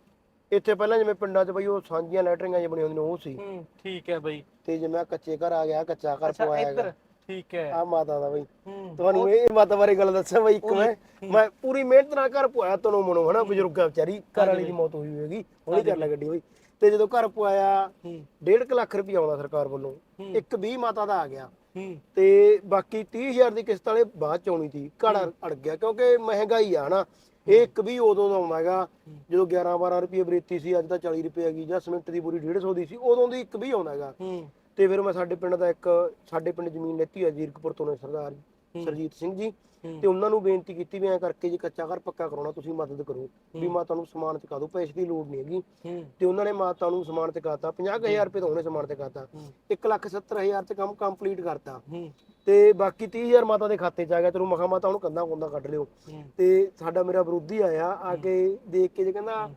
C: ਇੱਥੇ ਪਹਿਲਾਂ ਜਿਵੇਂ ਪਿੰਡਾਂ 'ਚ ਬਈ ਉਹ ਸਾਂਝੀਆਂ ਲੈਟਰਿੰਗਾਂ ਜਿਹੀਆਂ ਬਣੀਆਂ ਹੁੰਦੀਆਂ ਉਹ ਸੀ।
B: ਹੂੰ ਠੀਕ ਹੈ ਬਾਈ।
C: ਤੇ ਜਿਵੇਂ ਕੱਚੇ ਘਰ ਆ ਗਿਆ ਕੱਚਾ ਘਰ ਪਵਾਇਆ ਗਿਆ।
B: ਠੀਕ ਹੈ।
C: ਆ ਮਾਤਾ ਦਾ ਬਈ। ਤੁਹਾਨੂੰ ਇਹ ਮਾਤਾ ਬਾਰੇ ਗੱਲ ਦੱਸਾਂ ਬਈ ਇੱਕ ਮੈਂ। ਮੈਂ ਪੂਰੀ ਮਿਹਨਤ ਨਾਲ ਘਰ ਪਵਾਇਆ ਤੈਨੂੰ ਮਨੋ ਹਨਾ ਬਜ਼ੁਰਗਾ ਵਿਚਾਰੀ ਘਰ ਵਾਲੀ ਦੀ ਮੌਤ ਹੋਈ ਹੋਏਗੀ ਉਹਨੇ ਕਰ ਲੈ ਗੱਡੀ ਬਈ। ਤੇ ਜਦੋਂ ਘਰ ਪਵਾਇਆ
B: ਹੂੰ।
C: 1.5 ਲੱਖ ਰੁਪਏ ਆਉਂਦਾ ਸਰਕਾਰ ਵੱਲੋਂ। ਇੱਕ 20 ਮਾਤਾ ਦਾ ਆ ਗਿਆ। ਤੇ ਬਾਕੀ 30000 ਦੀ ਕਿਸ਼ਤ ਵਾਲੇ ਬਾਅਦ ਚ ਆਉਣੀ ਸੀ। ਘੜਾ ਅੜ ਗਿਆ ਕਿਉਂਕਿ ਮਹਿੰਗਾਈ ਆ ਨਾ ਇਹ ਇੱਕ ਵੀ ਉਦੋਂ ਦਾ ਆਉਂਦਾ ਹੈਗਾ। ਜਦੋਂ 11 12 ਰੁਪਏ ਬਰੇਤੀ ਸੀ ਅੱਜ ਤਾਂ 40 ਰੁਪਏ ਹੈਗੀ ਜਾਂ ਸਿਮੈਂਟ ਦੀ ਪੂਰੀ 150 ਦੀ ਸੀ ਉਦੋਂ ਦੀ ਇੱਕ ਵੀ ਆਉਂਦਾ ਹੈਗਾ। ਤੇ ਫਿਰ ਮੈਂ ਸਾਡੇ ਪਿੰਡ ਦਾ ਇੱਕ ਸਾਡੇ ਪਿੰਡ ਜ਼ਮੀਨ ਲੈਤੀ ਹੈ ਜੀਰਕਪੁਰ ਤੋਂ ਨੇ ਸਰਦਾਰ ਸਰਜੀਤ ਸਿੰਘ ਜੀ ਤੇ ਉਹਨਾਂ ਨੂੰ ਬੇਨਤੀ ਕੀਤੀ ਵੀ ਐਂ ਕਰਕੇ ਜੇ ਕੱਚਾ ਘਰ ਪੱਕਾ ਕਰਾਉਣਾ ਤੁਸੀਂ ਮਦਦ ਕਰੋ। ਵੀ ਮਾਤਾ ਨੂੰ ਸਮਾਨ ਚੁਕਾ ਦਿਓ ਪੈਸੇ ਦੀ ਲੋੜ ਨਹੀਂ ਹੈਗੀ। ਤੇ ਉਹਨਾਂ ਨੇ ਮਾਤਾ ਨੂੰ ਸਮਾਨ ਚੁਕਾਤਾ 50000 ਰੁਪਏ ਤਾਂ ਉਹਨੇ ਸਮਾਨ ਚੁਕਾਤਾ। 170000 ਚ ਕੰਮ ਕੰਪਲੀਟ ਕਰਤਾ। ਤੇ ਬਾਕੀ 30000 ਮਾਤਾ ਦੇ ਖਾਤੇ ਚ ਆ ਗਿਆ ਚਲੋ ਮਖਾ ਮਾਤਾ ਉਹਨੂੰ ਕੰਦਾ ਕੁੰਦਾ ਕੱਢ ਲਿਓ। ਤੇ ਸਾਡਾ ਮੇਰਾ ਵਿਰੋਧੀ ਆਇਆ ਆ ਕੇ ਦੇਖ ਕੇ ਜੇ ਕਹਿੰਦਾ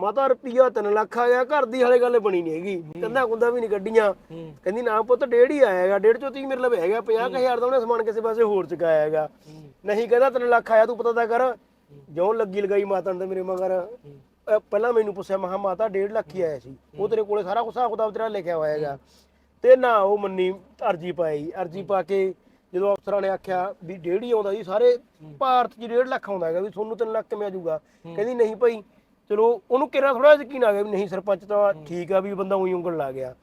C: ਮਾਤਾ ਰੁਪਈਆ 3 ਲੱਖ ਆ ਗਿਆ ਘਰ ਦੀ ਹਾਲੇ ਗੱਲ ਬਣੀ ਨਹੀਂ ਹੈਗੀ। ਕੰਦਾ ਕੁੰਦਾ ਵੀ ਨਹੀਂ ਕੱਢੀਆਂ। ਕਹਿੰਦੀ ਨਾ ਪੁੱਤ ਡੇਢ ਹੀ ਆਇਆ ਹੈਗਾ ਡੇਢ ਚੋਂ 30 ਮੇਰੇ ਲਵੇ ਹੈਗਾ 50000 ਦਾ ਉਹਨੇ ਸਮਾਨ ਕਿਸੇ ਪਾਸੇ ਹੋਰ ਚੁਕਾਇਆ ਹੈਗਾ। ਨਹੀਂ ਕਹਿੰਦਾ 3 ਲੱਖ ਆਇਆ ਤੂੰ ਪਤਾ ਤਾਂ ਕਰ। ਜਿਉਂ ਲੱਗੀ ਲਗਾਈ ਮਾਤਾ ਨੇ ਮੇਰੇ ਮਗਰ। ਪਹਿਲਾਂ ਮੈਨੂੰ ਪੁੱਛਿਆ ਮਹਾ ਮਾਤਾ 1.5 ਲੱਖ ਹੀ ਆਇਆ ਸੀ। ਉਹ ਤੇਰੇ ਕੋਲੇ ਸਾਰਾ ਕੁਝ ਹਿਸਾਬ ਕਿਤਾਬ ਤੇਰਾ ਲਿਖਿਆ ਹੋਇਆ ਹੈਗਾ। ਤੇ ਨਾ ਉਹ ਮੰਨੀ ਅਰਜੀ ਪਾਈ। ਅਰਜੀ ਪਾ ਕੇ ਜਦੋਂ ਅਫਸਰਾਂ ਨੇ ਆਖਿਆ ਵੀ ਡੇਢ ਹੀ ਆਉਂਦਾ ਜੀ ਸਾਰੇ ਭਾਰਤ 'ਚ 1.5 ਲੱਖ ਆਉਂਦਾ ਹੈਗਾ ਵੀ ਤੁਹਾਨੂੰ 3 ਲੱਖ ਕਿਵੇਂ ਆ ਜਾਊਗਾ? ਕਹਿੰਦੀ ਨਹੀਂ ਭਾਈ ਚਲੋ ਉਹਨੂੰ ਕਿਹੜਾ ਥੋੜਾ ਯਕੀਨ ਆ ਗਿਆ ਵੀ ਨਹੀਂ ਸਰਪੰਚ ਤਾਂ ਠੀਕ ਆ ਵੀ ਬੰਦਾ ਉਹੀ ਉਂਗਲ ਲਾ ਗਿਆ।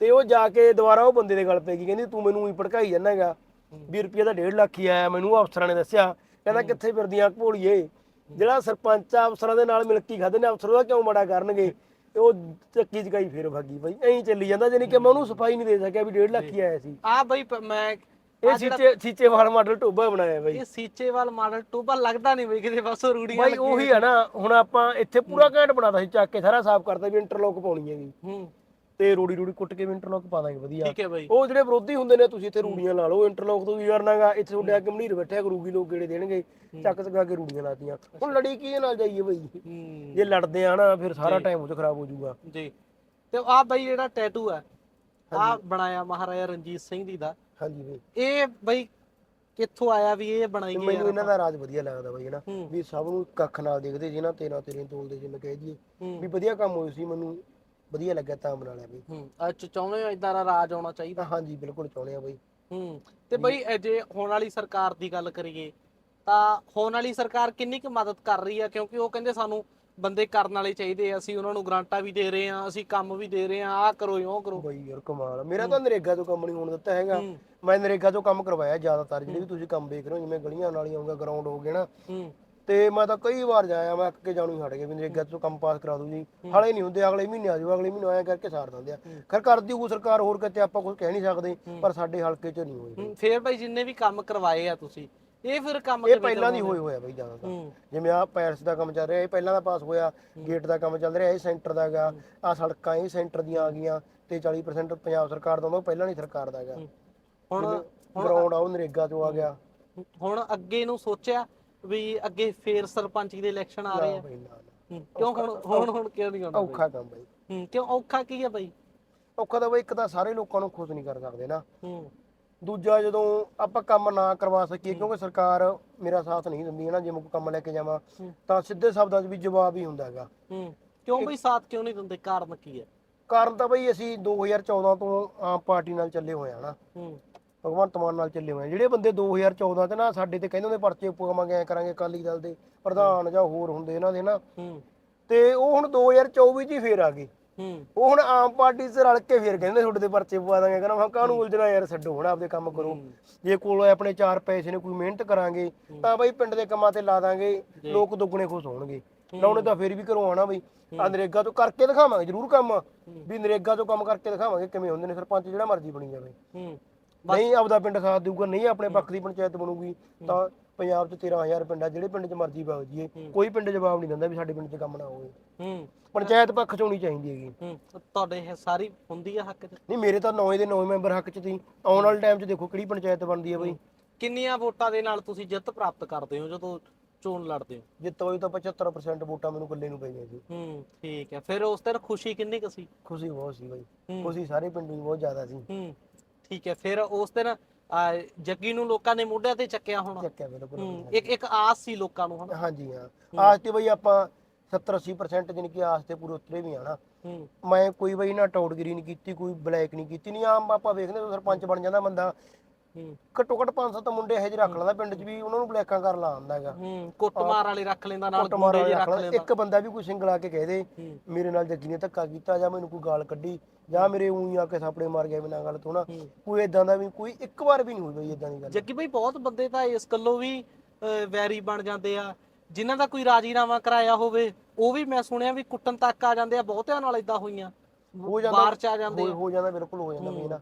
C: ਤੇ ਉਹ ਜਾ ਕੇ ਦੁਬਾਰਾ ਉਹ ਬੰਦੇ ਦੇ ਗੱਲ ਪੈ ਗਈ ਕਹਿੰਦੀ ਤੂੰ ਮੈਨੂੰ ਉਹੀ ਭੜਕਾਈ ਜਾਂਦਾ ਹੈਗਾ। ਵੀ ਰੁਪਈਆ ਤਾਂ 1.5 ਲੱਖ ਹੀ ਆਇਆ ਮੈਨੂੰ ਅਫਸਰਾਂ ਨੇ ਦੱਸਿਆ। ਕਹਿੰਦਾ ਕਿੱਥੇ ਫਿਰਦੀਆਂ ਭੋਲੀਏ ਜਿਹੜਾ ਸਰਪੰਚ ਆ ਅਫਸਰਾਂ ਦੇ ਨਾਲ ਮਿਲ ਕੇ ਹੀ ਖਾਦੇ ਨੇ ਅਫਸਰ ਦਾ ਕਿਉਂ ਮੜਾ ਕਰਨਗੇ? ਤੇ ਉਹ ਚੱਕੀ ਚਕਾਈ ਫੇਰ ਭਾਗੀ ਬਾਈ। ਐਂ ਚੱਲੀ ਜਾਂਦਾ ਜਾਨੀ ਕਿ ਮੈਂ ਉਹਨੂੰ ਸਫ਼ਾਈ ਨਹੀਂ ਦੇ ਸਕਿਆ ਵੀ 1.5 ਲੱਖ ਹੀ ਆਇਆ ਸੀ।
B: ਆ ਬਈ ਮੈਂ
C: ਇਹ ਸੀਚੇ ਸੀਚੇ ਵਾਲ ਮਾਡਲ ਟੋਬਾ ਬਣਾਇਆ ਬਾਈ।
B: ਇਹ ਸੀਚੇਵਾਲ ਮਾਡਲ ਟੂਬਾ ਲੱਗਦਾ ਨਹੀਂ ਬਈ ਕਿਤੇ ਬਸ ਰੂੜੀਆਂ
C: ਬਾਈ ਉਹੀ ਆ ਨਾ ਹੁਣ ਆਪਾਂ ਇੱਥੇ ਪੂਰਾ ਘੈਂਟ ਬਣਾਤਾ ਸੀ ਚੱਕ ਕੇ ਸਾਰਾ ਸਾਫ਼ ਕਰਤਾ ਵੀ ਇੰਟਰਲੌਕ ਪਾਉਣੀ ਹੈਗੀ।
B: ਹੂੰ।
C: ਤੇ ਰੋੜੀ ਰੋੜੀ ਕੁੱਟ ਕੇ ਵੀ ਇੰਟਰਲੌਕ ਪਾ ਦਾਂਗੇ ਵਧੀਆ।
B: ਠੀਕ ਹੈ ਬਈ।
C: ਉਹ ਜਿਹੜੇ ਵਿਰੋਧੀ ਹੁੰਦੇ ਨੇ ਤੁਸੀਂ ਇੱਥੇ ਰੂੜੀਆਂ ਲਾ ਲਓ ਇੰਟਰਲੌਕ ਤੋਂ ਕੀ ਕਰਨਾਗਾ ਇੱਥੇ ਤੁਹਾਡੇ ਅੱਗੇ ਮਨੀਰ ਬੈਠਿਆ ਕਰੂਗੀ ਲੋਕ ਗੇੜੇ ਦੇਣਗੇ। ਚੱਕ ਚਕਾ ਕੇ ਰੂੜੀਆਂ ਲਾਤੀਆਂ। ਹੁਣ ਲੜੀ ਕੀ ਨਾਲ ਜਾਈਏ ਬਾਈ?
B: ਹੂੰ।
C: ਜੇ ਲੜਦੇ ਆ ਨਾ ਫਿਰ ਸਾਰਾ ਟਾਈਮ ਉਹ ਚ ਖਰਾਬ ਹੋ ਜਾਊਗਾ।
B: ਜੀ। ਤੇ ਆ ਬਈ ਜਿਹੜਾ ਟੈਟੂ ਹੈ ਆ ਬਣਾਇਆ ਮਹਾਰਾਜਾ ਰਣਜੀਤ ਸਿੰਘ ਜੀ ਦਾ।
C: ਹਾਂਜੀ ਬਾਈ
B: ਇਹ ਬਈ ਕਿੱਥੋਂ ਆਇਆ ਵੀ ਇਹ ਬਣਾਈ ਗਈ
C: ਮੈਨੂੰ ਇਹਨਾਂ ਦਾ ਰਾਜ ਵਧੀਆ ਲੱਗਦਾ ਬਾਈ ਨਾ
B: ਹੂੰ।
C: ਵੀ ਸਭ ਨੂੰ ਕੱਖ ਨਾਲ ਦੇਖਦੇ ਸੀ ਨਾ ਤੇਰਾ ਤੇਰੇ ਤੋਲਦੇ ਜਿਵੇਂ ਕਹਿ ਦਈਏ।
B: ਹੂੰ।
C: ਵੀ ਵਧੀਆ ਕੰਮ ਹੋਈ ਸੀ ਮੈਨੂੰ ਵਧੀਆ ਲੱਗਾ ਤਾਂ ਬਣਾ ਲਿਆ ਬਈ।
B: ਹੂੰ ਅੱਜ ਚਾਹੁੰਦੇ ਹੋ ਇਦਾਂ ਦਾ ਰਾਜ ਆਉਣਾ ਚਾਹੀਦਾ?
C: ਤਾਂ ਹਾਂਜੀ ਬਿਲਕੁਲ ਚਾਹੁੰਦੇ ਆ ਬਾਈ।
B: ਹੂੰ ਤੇ ਬਈ ਇਹ ਜੇ ਹੋਣ ਵਾਲੀ ਸਰਕਾਰ ਦੀ ਗੱਲ ਕਰੀਏ ਤਾਂ ਹੋਣ ਵਾਲੀ ਸਰਕਾਰ ਕਿੰਨੀ ਕੁ ਮਦਦ ਕਰ ਰਹੀ ਆ? ਕਿਉਂਕਿ ਉਹ ਕਹਿੰਦੇ ਸਾਨੂੰ ਬੰਦੇ ਕਰਨ ਵਾਲੇ ਚਾਹੀਦੇ ਆ ਅਸੀਂ ਉਹਨਾਂ ਨੂੰ ਗਰਾਂਟਾਂ ਵੀ ਦੇ ਰਹੇ ਆ ਅਸੀਂ ਕੰਮ ਵੀ ਦੇ ਰਹੇ ਆ ਆਹ ਕਰੋ ਉਹ ਕਰੋ।
C: ਬਾਈ ਯਾਰ ਕਮਾਲ ਆ। ਮੇਰਾ ਤਾਂ ਨਰੇਗਾ ਤੋਂ ਕੰਮ ਨਹੀਂ ਹੋਣ ਦਿੱਤਾ ਹੈਗਾ।
B: ਹੂੰ।
C: ਮੈਂ ਨਰੇਗਾ ਤੋਂ ਕੰਮ ਕਰਵਾਇਆ ਜ਼ਿਆਦਾਤਰ ਜਿਹੜੇ ਵੀ ਤੁਸੀਂ ਕੰਮ ਵੇਖ ਰਹੇ ਹੋ ਜਿਵੇਂ ਗਲੀਆਂ ਨਾਲੀਆਂ ਹੋਗਾ ਗਰਾਊਂਡ ਹੋ ਗਏ ਨਾ।
B: ਹੂੰ।
C: ਤੇ ਮੈਂ ਤਾਂ ਕਈ ਵਾਰ ਜਾਇਆ ਮੈਂ ਅੱਕ ਕੇ ਜਾਣੂ ਹੀ ਹਟ ਗਿਆ ਵੀ ਨਰੇਗਾ ਤੋਂ ਕੰਮ ਪਾਸ ਕਰਾ ਦੂ ਜੀ। ਹਾਲੇ ਨਹੀਂ ਹੁੰਦੇ ਅਗਲੇ ਮਹੀਨੇ ਆ ਜਾਓ ਅਗਲੇ ਮਹੀਨੇ ਆਇਆ ਕਰਕੇ ਸਾਰ ਦਿੰਦੇ ਆ। ਖਰ ਕਰਦੀ ਹੋਊ ਸਰਕਾਰ ਹੋਰ ਕਿਤੇ ਆਪਾਂ ਕੁਝ ਕਹਿ ਨਹੀਂ ਸਕਦੇ ਪਰ ਸਾਡੇ ਹਲਕੇ 'ਚ ਨਹੀਂ ਹੋਈ।
B: ਹੂੰ, ਫੇਰ ਬਈ ਜਿੰਨੇ ਵੀ ਕੰਮ ਕਰਵਾਏ ਆ ਤੁਸੀਂ ਇਹ ਫਿਰ ਕੰਮ
C: ਇਹ ਪਹਿਲਾਂ ਦੀ? ਹੋਏ ਹੋਇਆ ਬਈ ਜ਼ਿਆਦਾਤਰ
B: ਹੂੰ।
C: ਜਿਵੇਂ ਆ ਪੈਰਸ ਦਾ ਕੰਮ ਚੱਲ ਰਿਹਾ ਇਹ ਪਹਿਲਾਂ ਦਾ ਪਾਸ ਹੋਇਆ ਗੇਟ ਦਾ ਕੰਮ ਚੱਲ ਰਿਹਾ ਇਹ ਸੈਂਟਰ ਦਾ ਹੈਗਾ। ਆ ਸੜਕਾਂ ਇਹ ਸੈਂਟਰ ਦੀਆਂ ਆ ਗਈਆਂ ਤੇ 40% ਪੰਜਾਬ ਸਰਕਾਰ ਦਾ ਉਹ ਪਹਿਲਾਂ ਨਹੀਂ ਸਰਕਾਰ ਦਾ ਹੈਗਾ।
B: ਹੁਣ
C: ਗਰਾਊਂਡ ਆ ਉਹ ਨਰੇਗਾ ਤੋਂ ਆ ਗਿਆ।
B: ਹੁਣ ਅੱਗੇ ਨੂੰ ਸੋਚਿਆ ਵੀ ਅੱਗੇ ਫੇਰ ਸਰਪੰਚ ਦੇ ਇਲੈਕਸ਼ਨ ਆ ਰਹੇ ਆ। ਹੂੰ, ਕਿਉਂ ਹੁਣ ਹੁਣ ਹੁਣ ਕਿਉਂ ਨਹੀਂ ਆਉਣਾ
C: ਔਖਾ ਕੰਮ ਬਈ।
B: ਹੂੰ ਕਿਉਂ ਔਖਾ ਕੀ ਆ ਬਈ?
C: ਔਖਾ ਤਾਂ ਬਈ ਇੱਕ ਤਾਂ ਸਾਰੇ ਲੋਕਾਂ ਨੂੰ ਖੁਸ਼ ਨਹੀਂ ਕਰ ਸਕਦੇ ਨਾ।
B: ਹੂੰ।
C: ਦੂਜਾ ਜਦੋਂ ਆਪਾਂ ਕੰਮ ਨਾ ਕਰਵਾ ਸਕੀਏ ਕਿਉਂਕਿ ਸਰਕਾਰ ਮੇਰਾ ਸਾਥ ਨਹੀਂ ਦਿੰਦੀ ਹੈ ਨਾ ਜੇ ਮੈਂ ਕੋਈ ਕੰਮ ਲੈ ਕੇ ਜਾਵਾਂ ਤਾਂ ਸਿੱਧੇ ਸ਼ਬਦਾਂ 'ਚ ਵੀ ਜਵਾਬ ਹੀ ਹੁੰਦਾ ਹੈਗਾ।
B: ਹੂੰ। ਕਿਉਂ ਬਈ ਸਾਥ ਕਿਉਂ ਨਹੀਂ ਦਿੰਦੇ? ਕਾਰਨ ਕੀ ਹੈ?
C: ਕਾਰਨ ਤਾਂ ਬਈ ਅਸੀਂ 2014 ਤੋਂ ਆਮ ਪਾਰਟੀ ਨਾਲ ਚੱਲੇ ਹੋਏ ਆ ਨਾ
B: ਹੂੰ।
C: ਭਗਵੰਤ ਮਾਨ ਨਾਲ ਚੱਲੇ ਹੋਏ ਆ। ਜਿਹੜੇ ਬੰਦੇ 2014 ਤੇ ਨਾ ਸਾਡੇ ਤੇ ਕਹਿੰਦੇ ਹੁੰਦੇ ਪਰਚੇ ਪਵਾਵਾਂਗੇ ਐ ਕਰਾਂਗੇ ਅਕਾਲੀ ਦਲ ਦੇ ਪ੍ਰਧਾਨ ਜਾਂ ਹੋਰ ਹੁੰਦੇ ਇਹਨਾਂ ਦੇ ਨਾ
B: ਹੂੰ।
C: ਤੇ ਉਹ ਹੁਣ 2024 ਚ ਹੀ ਫੇਰ ਆ ਗਏ। ਉਹ ਹੁਣ ਆਮ ਪਾਰਟੀ 'ਚ ਰਲ ਕੇ ਫੇਰ ਕਹਿੰਦੇ ਤੁਹਾਡੇ ਤੇ ਪਰਚੇ ਪਵਾ ਦਾਂਗੇ। ਕਹਿੰਦਾ ਮੈਂ ਕਾਹਨੂੰ ਉਲਝਣਾ ਯਾਰ ਛੱਡੋ ਹੁਣ ਆਪਦੇ ਕੰਮ ਕਰੋ। ਜੇ ਕੋਲ ਆਪਣੇ ਚਾਰ ਪੈਸੇ ਨੇ ਕੋਈ ਮਿਹਨਤ ਕਰਾਂਗੇ ਤਾਂ ਬਈ ਪਿੰਡ ਦੇ ਕੰਮਾਂ ਤੇ ਲਾ ਦਾਂਗੇ ਲੋਕ ਦੁੱਗਣੇ ਖੁਸ਼ ਹੋਣਗੇ। ਲਾਉਣੇ ਤਾਂ ਫੇਰ ਵੀ ਘਰੋਂ ਆਣਾ ਬਈ। ਆ ਨਰੇਗਾ ਤੋਂ ਕਰਕੇ ਦਿਖਾਵਾਂਗੇ ਜ਼ਰੂਰ ਕੰਮ। ਵੀ ਨਰੇਗਾ ਤੋਂ ਕੰਮ ਕਰਕੇ ਦਿਖਾਵਾਂਗੇ ਕਿਵੇਂ ਹੁੰਦੇ ਨੇ ਸਰਪੰਚ ਜਿਹੜਾ ਮਰਜ਼ੀ ਬਣੀ ਜਾਵੇ। ਨਹੀਂ ਆਪਦਾ ਪਿੰਡ ਸਾਥ ਦੇਊਗਾ ਨਹੀਂ ਆਪਣੇ ਪੱਖ ਦੀ ਪੰਚਾਇਤ ਬਣੂਗੀ ਤਾਂ ਪੰਜਾਬ 'ਚ 13000 ਪਿੰਡ ਆ ਜਿਹੜੇ ਪਿੰਡ 'ਚ ਮਰਜ਼ੀ ਵਗ ਜੀਏ ਕੋਈ ਪਿੰਡ ਜਵਾਬ ਨਹੀਂ ਦਿੰਦਾ ਵੀ ਸਾਡੇ ਪਿੰਡ 'ਚ ਕੰਮ ਨਾ ਹੋਵੇ।
B: ਹੂੰ।
C: ਪੰਚਾਇਤ ਪੱਖ 'ਚ ਹੋਣੀ ਚਾਹੀਦੀ ਹੈਗੀ।
B: ਹੂੰ ਤੁਹਾਡੇ ਇਹ ਸਾਰੀ ਹੁੰਦੀ ਆ ਹੱਕ ਚ?
C: ਨਹੀਂ ਮੇਰੇ ਤਾਂ 9 ਦੇ 9 ਮੈਂਬਰ ਹੱਕ 'ਚ ਸੀ ਆਉਣ ਵਾਲੇ ਟਾਈਮ 'ਚ ਦੇਖੋ ਕਿਹੜੀ ਪੰਚਾਇਤ ਬਣਦੀ ਹੈ ਬਈ।
B: ਕਿੰਨੀਆਂ ਵੋਟਾਂ ਦੇ ਨਾਲ ਤੁਸੀਂ ਜਿੱਤ ਪ੍ਰਾਪਤ ਕਰਦੇ ਹੋ ਜਦੋਂ ਚੋਣ ਲੜਦੇ ਹੋ?
C: ਜਿੱਤ ਹੋਈ ਤਾਂ 75% ਵੋਟਾਂ ਮੈਨੂੰ ਇਕੱਲੇ ਨੂੰ ਪਈਆਂ ਸੀ
B: ਹੂੰ ਠੀਕ ਹੈ। ਫਿਰ ਉਸ ਦਿਨ ਖੁਸ਼ੀ ਕਿੰਨੀ ਕੁ ਸੀ?
C: ਖੁਸ਼ੀ ਬਹੁਤ ਸੀ ਬਈ।
B: ਹੂੰ।
C: ਖੁਸ਼ੀ ਸਾਰੇ ਪਿੰਡ ਨੂੰ ਬਹੁਤ ਜ਼ਿਆਦਾ ਸੀ।
B: ਹੂੰ ਠੀਕ ਹੈ। ਫਿਰ ਉਸ ਦਿਨ ਜੱਗੀ ਨੂੰ ਲੋਕਾਂ ਨੇ ਮੋਢਿਆਂ ਤੇ ਚੱਕਿਆ ਹੋਣਾ।
C: ਚੱਕਿਆ ਬਿਲਕੁਲ।
B: ਇੱਕ ਇੱਕ ਆਸ ਸੀ ਲੋਕਾਂ ਨੂੰ ਹਨਾ?
C: ਹਾਂਜੀ ਹਾਂ। ਆਸ ਤੇ ਬਈ ਆਪਾਂ 70 80% ਜਾਣੀ ਕਿ ਆਸ ਤੇ ਪੂਰੇ ਉਤਰੇ ਵੀ ਆ ਨਾ
B: ਹੂੰ।
C: ਮੈਂ ਕੋਈ ਬਈ ਨਾ ਟੌਟਗਰੀ ਨਹੀਂ ਕੀਤੀ ਕੋਈ ਬਲੈਕ ਨਹੀਂ ਕੀਤੀ ਨਹੀਂ ਆਮ ਆਪਾਂ ਵੇਖਦੇ ਸਰਪੰਚ ਬਣ ਜਾਂਦਾ ਬੰਦਾ। ਘੱਟੋ ਘੱਟ 5-7 ਮੁੰਡੇ ਇਹੋ ਜਿਹੇ ਰੱਖ ਲੈਂਦਾ ਪਿੰਡ 'ਚ ਵੀ ਉਹਨਾਂ ਨੂੰ ਬਲੈਕਾਂ ਕਰ ਲਾ ਆਂਦਾ ਹੈਗਾ।
B: ਕੁੱਟਮਾਰ ਵਾਲੇ ਰੱਖ ਲੈਂਦਾ ਨਾਲ ਗੁੰਡੇ
C: ਵਾਲੇ
B: ਰੱਖ
C: ਲੈਂਦਾ। ਇੱਕ ਬੰਦਾ ਵੀ ਕੋਈ ਸਿੰਗਲ ਆ ਕੇ ਕਹਿ ਦੇ
B: ਹੂੰ।
C: ਮੇਰੇ ਨਾਲ ਜੱਗੀ ਨੇ ਧੱਕਾ ਕੀਤਾ ਜਾਂ ਮੈਨੂੰ ਕੋਈ ਗਾਲ ਕੱਢੀ ਜਾਂ ਮੇਰੇ ਊਂ ਆ ਕੇ ਸਾਪੜੇ ਮਾਰ ਗਿਆ ਬਿਨਾਂ ਗੱਲ ਤੋਂ ਨਾ
B: ਹੂੰ।
C: ਕੋਈ ਇਦਾਂ ਦਾ ਵੀ ਕੋਈ ਇੱਕ ਵਾਰ ਵੀ ਨਹੀਂ ਹੋਈ ਬਈ ਇਦਾਂ ਦੀ ਗੱਲ।
B: ਜੱਗੀ ਬਈ ਬਹੁਤ ਬੰਦੇ ਤਾਂ ਇਸ ਗੱਲੋਂ ਵੀ ਅਹ, ਵੈਰੀ ਬਣ ਜਾਂਦੇ ਆ। ਜਿਨ੍ਹਾਂ ਦਾ ਕੋਈ ਰਾਜੀਨਾਮਾ ਕਰਾਇਆ ਹੋਵੇ ਉਹ ਵੀ ਮੈਂ ਸੁਣਿਆ ਵੀ ਕੁੱਟਣ ਤੱਕ ਆ ਜਾਂਦੇ ਆ ਬਹੁਤਿਆਂ ਨਾਲ ਇਦਾਂ ਹੋਈਆਂ।
C: ਹੋ ਜਾਂਦਾ
B: ਬਾਹਰ ਚ ਆ ਜਾਂਦੇ
C: ਹੋ
B: ਆ।
C: ਹੋ ਜਾਂਦਾ ਬਿਲਕੁਲ ਹੋ ਜਾਂਦਾ ਮੇਰਾ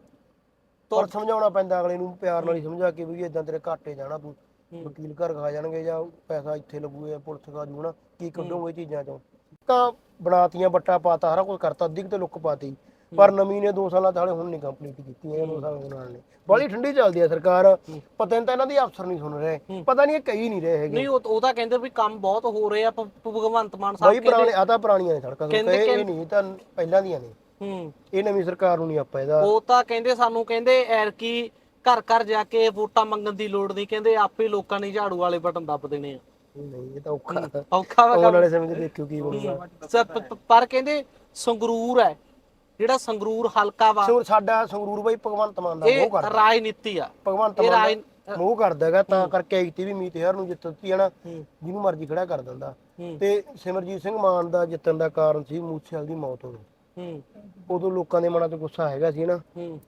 B: ਤਾਂ-
C: ਪਰ ਸਮਝਾਉਣਾ ਪੈਂਦਾ ਅਗਲੇ ਨੂੰ ਪਿਆਰ ਨਾਲ ਹੀ ਸਮਝਾ ਕੇ ਵੀ ਇਦਾਂ ਤੇਰੇ ਘਾਟੇ ਜਾਣਾ ਤੂੰ।
B: ਹੂੰ।
C: ਵਕੀਲ ਘਰ ਖਾ ਜਾਣਗੇ ਜਾਂ ਪੈਸਾ ਇੱਥੇ ਲੱਗੂ ਜਾਂ ਪੁਲਿਸ ਖਾ ਜੂ ਨਾ ਕੀ ਕੱਢੋਗੇ ਚੀਜ਼ਾਂ ਚੋਂ। ਤਾਂ ਬਣਾਤੀਆਂ ਬੱਟਾ ਪਾਤਾ ਸਾਰਾ ਕੁਝ ਕਰਤਾ ਅੱਧੀ ਕੁ ਤੇ ਲੁੱਕ ਪਾਤੀ। ਪਰ ਨਵੀਂ ਨੇ 2 ਸਾਲਾਂ ਚਾਲੇ ਹੁਣ ਨਹੀਂ ਕੰਪਲੀਟ ਕੀਤੀ ਇਹ 2 ਸਾਲ ਹੋਣ ਵਾਲੇ ਨੇ। ਬੜੀ ਠੰਡੀ ਚੱਲਦੀ ਹੈ ਸਰਕਾਰ। ਪਤਾ ਨਹੀਂ ਤਾਂ ਇਹਨਾਂ ਦੀ ਅਫਸਰ ਨਹੀਂ ਸੁਣ ਰਹੇ। ਪਤਾ ਨਹੀਂ ਇਹ ਕਹੀ ਨਹੀਂ ਰਹੇ ਹੈਗੇ।
B: ਨਹੀਂ ਉਹ ਤਾਂ ਕਹਿੰਦੇ ਵੀ ਕੰਮ ਬਹੁਤ ਹੋ ਰਹੇ ਆ ਭਗਵੰਤ ਮਾਨ ਸਾਹਿਬ
C: ਪੁਰਾਣੇ ਆ ਤਾਂ ਪੁਰਾਣੀਆਂ ਨੇ ਸੜਕਾਂ
B: ਕਹਿੰਦੇ-
C: ਸੜਕਾਂ ਇਹ ਨਹੀਂ ਤਾਂ ਪਹਿਲਾਂ ਦੀਆਂ ਨੇ।
B: ਹੂੰ।
C: ਇਹ ਨਵੀਂ ਸਰਕਾਰ ਨੂੰ ਨਹੀਂ ਆਪਾਂ ਇਹਦਾ
B: ਉਹ ਤਾਂ ਕਹਿੰਦੇ ਸਾਨੂੰ ਕਹਿੰਦੇ ਐਰਕੀ ਘਰ ਘਰ ਜਾ ਕੇ ਵੋਟਾਂ ਮੰਗਣ ਦੀ ਲੋੜ ਨਹੀਂ ਕਹਿੰਦੇ ਆਪੇ ਲੋਕਾਂ ਨੇ ਝਾੜੂ ਵਾਲੇ ਬਟਨ ਦੱਬ ਦੇਣੇ ਆ।
C: ਨਹੀਂ ਇਹ ਤਾਂ ਔਖਾ।
B: ਔਖਾ ਵਾ
C: ਵਾਲੇ ਸਮੇਂ ਦੇਖਿਓ ਕੀ ਬਣੂਗਾ।
B: ਪਰ ਕਹਿੰਦੇ ਸੰਗਰੂਰ ਹੈ। ਜਿਹੜਾ ਸੰਗਰੂਰ ਹਲਕਾ ਵਾ
C: ਸੰਗਰੂਰ ਸਾਡਾ ਸੰਗਰੂਰ ਬਈ ਭਗਵੰਤ ਮਾਨ ਦਾ
B: ਇਹ
C: ਮੋਹ ਕਰਦਾ।
B: ਰਾਜਨੀਤੀ ਆ।
C: ਭਗਵੰਤ
B: ਇਹ
C: ਮਾਨ
B: ਰਾਜ
C: ਦਾ ਮੋਹ ਕਰਦਾ ਹੈਗਾ ਤਾਂ ਕਰਕੇ ਐਗਤੀ ਵੀ ਮੀਤ ਹਰ ਨੂੰ ਜਿੱਤ ਦਿੱਤੀ ਹੈ ਨਾ
B: ਹੂੰ।
C: ਜਿਹਨੂੰ ਮਰਜ਼ੀ ਖੜਾ ਕਰ ਦਿੰਦਾ।
B: ਹੂੰ।
C: ਤੇ ਸਿਮਰਜੀਤ ਸਿੰਘ ਮਾਨ ਦਾ ਜਿੱਤਣ ਦਾ ਕਾਰਨ ਸੀ ਮੂਸੇਵਾਲ ਦੀ ਮੌਤ ਹੋਣੀ।
B: ਹੂੰ।
C: ਉਦੋਂ ਲੋਕਾਂ ਦੇ ਮਨਾਂ 'ਚ ਗੁੱਸਾ ਹੈਗਾ ਸੀ ਨਾ।
B: ਹੂੰ।